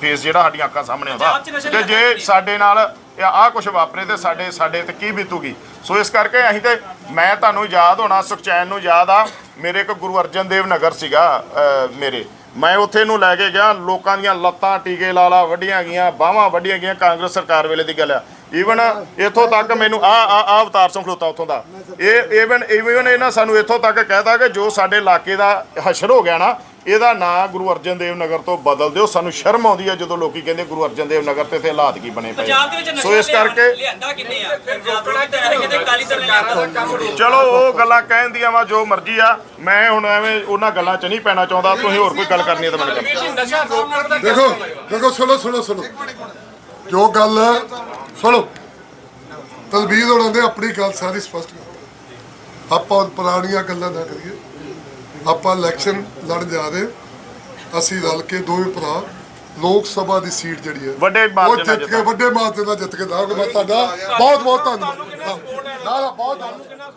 ਫੇਸ ਜਿਹੜਾ ਸਾਡੀਆਂ ਅੱਖਾਂ ਸਾਹਮਣੇ ਆਉਂਦਾ। ਕਿ ਜੇ ਸਾਡੇ ਨਾਲ ਆਹ ਕੁਝ ਵਾਪਰੇ ਤੇ ਸਾਡੇ ਸਾਡੇ ਤੇ ਕੀ ਬੀਤੂਗੀ? ਸੋ ਇਸ ਕਰਕੇ ਅਸੀਂ ਤੇ ਮੈਂ ਤੁਹਾਨੂੰ ਯਾਦ ਹੋਣਾ ਸੁਖਚੈਨ ਨੂੰ ਯਾਦ ਆ ਮੇਰੇ ਇੱਕ ਗੁਰੂ ਅਰਜਨ ਦੇਵ ਨਗਰ ਸੀਗਾ ਮੇਰੇ। ਮੈਂ ਉੱਥੇ ਨੂੰ ਲੈ ਕੇ ਗਿਆ ਲੋਕਾਂ ਦੀਆਂ ਲੱਤਾਂ ਟੀਕੇ ਲਾ ਲਾ ਵੱਡੀਆਂ ਗਈਆਂ ਬਾਹਾਂ ਵੱਡੀਆਂ ਗਈਆਂ ਕਾਂਗਰਸ ਸਰਕਾਰ ਵੇਲੇ ਦੀ ਗੱਲ ਆ। ਈਵਨ ਇੱਥੋਂ ਤੱਕ ਮੈਨੂੰ ਆ ਆ ਆ ਅਵਤਾਰ ਸਿੰਘ ਖਲੋਤਾ ਉੱਥੋਂ ਦਾ। ਇਹ ਈਵਨ ਈਵਨ ਇਹਨਾਂ ਸਾਨੂੰ ਇੱਥੋਂ ਤੱਕ ਕਹਿਤਾ ਕਿ ਜੋ ਸਾਡੇ ਇਲਾਕੇ ਦਾ ਹਸ਼ਰ ਹੋ ਗਿਆ ਨਾ ਇਹਦਾ ਨਾਂ ਗੁਰੂ ਅਰਜਨ ਦੇਵ ਨਗਰ ਤੋਂ ਬਦਲ ਦਿਓ। ਸਾਨੂੰ ਸ਼ਰਮ ਆਉਂਦੀ ਹੈ ਜਦੋਂ ਲੋਕੀ ਕਹਿੰਦੇ ਗੁਰੂ ਅਰਜਨ ਦੇਵ ਨਗਰ ਤੇ ਤੇ ਹਾਲਾਤ ਕੀ ਬਣੇ ਪਏ। ਸੋ ਇਸ ਕਰਕੇ
ਲਿਆਂਦਾ ਕਿੰਨੇ ਆ?
ਚਲੋ ਉਹ ਗੱਲਾਂ ਕਹਿਣ ਦੀਆਂ ਵਾ ਜੋ ਮਰਜ਼ੀ ਆ। ਮੈਂ ਹੁਣ ਐਵੇਂ ਉਹਨਾਂ ਗੱਲਾਂ 'ਚ ਨਹੀਂ ਪੈਣਾ ਚਾਹੁੰਦਾ। ਤੁਸੀਂ ਹੋਰ ਕੋਈ ਗੱਲ ਕਰਨੀ ਹੈ ਤਾਂ ਮੈਨੂੰ
ਦੇਖੋ ਦੇਖੋ ਸੁਣੋ ਸੁਣੋ ਸੁਣੋ। ਜੋ ਗੱਲ ਸੁਣੋ। ਤਲਬੀਰ ਹੋਣਾ ਨੇ ਆਪਣੀ ਗੱਲ ਸਾਰੀ ਸਪਸ਼ਟ ਕਰ ਆਪਾਂ ਪੁਰਾਣੀਆਂ ਗੱਲਾਂ ਨਾ ਕਰੀਏ। ਆਪਾਂ ਇਲੈਕਸ਼ਨ ਲੜ ਜਾ ਰਹੇ ਅਸੀਂ ਰਲ ਕੇ ਦੋਵੇਂ ਭਰਾ ਲੋਕ ਸਭਾ ਦੀ ਸੀਟ ਜਿਹੜੀ ਹੈ
ਵੱਡੇ
ਉਹ
ਮਾਰਜਨ ਨਾਲ
ਜਿੱਤ ਕੇ ਵੱਡੇ ਮਾਰਜਨ ਨਾਲ ਜਿੱਤ ਕੇ ਦਾਂਗੇ। ਮੈਂ ਤੁਹਾਡਾ ਬਹੁਤ ਬਹੁਤ ਧੰਨਵਾਦ। ਨਾ ਨਾ ਬਹੁਤ ਧੰਨਵਾਦ।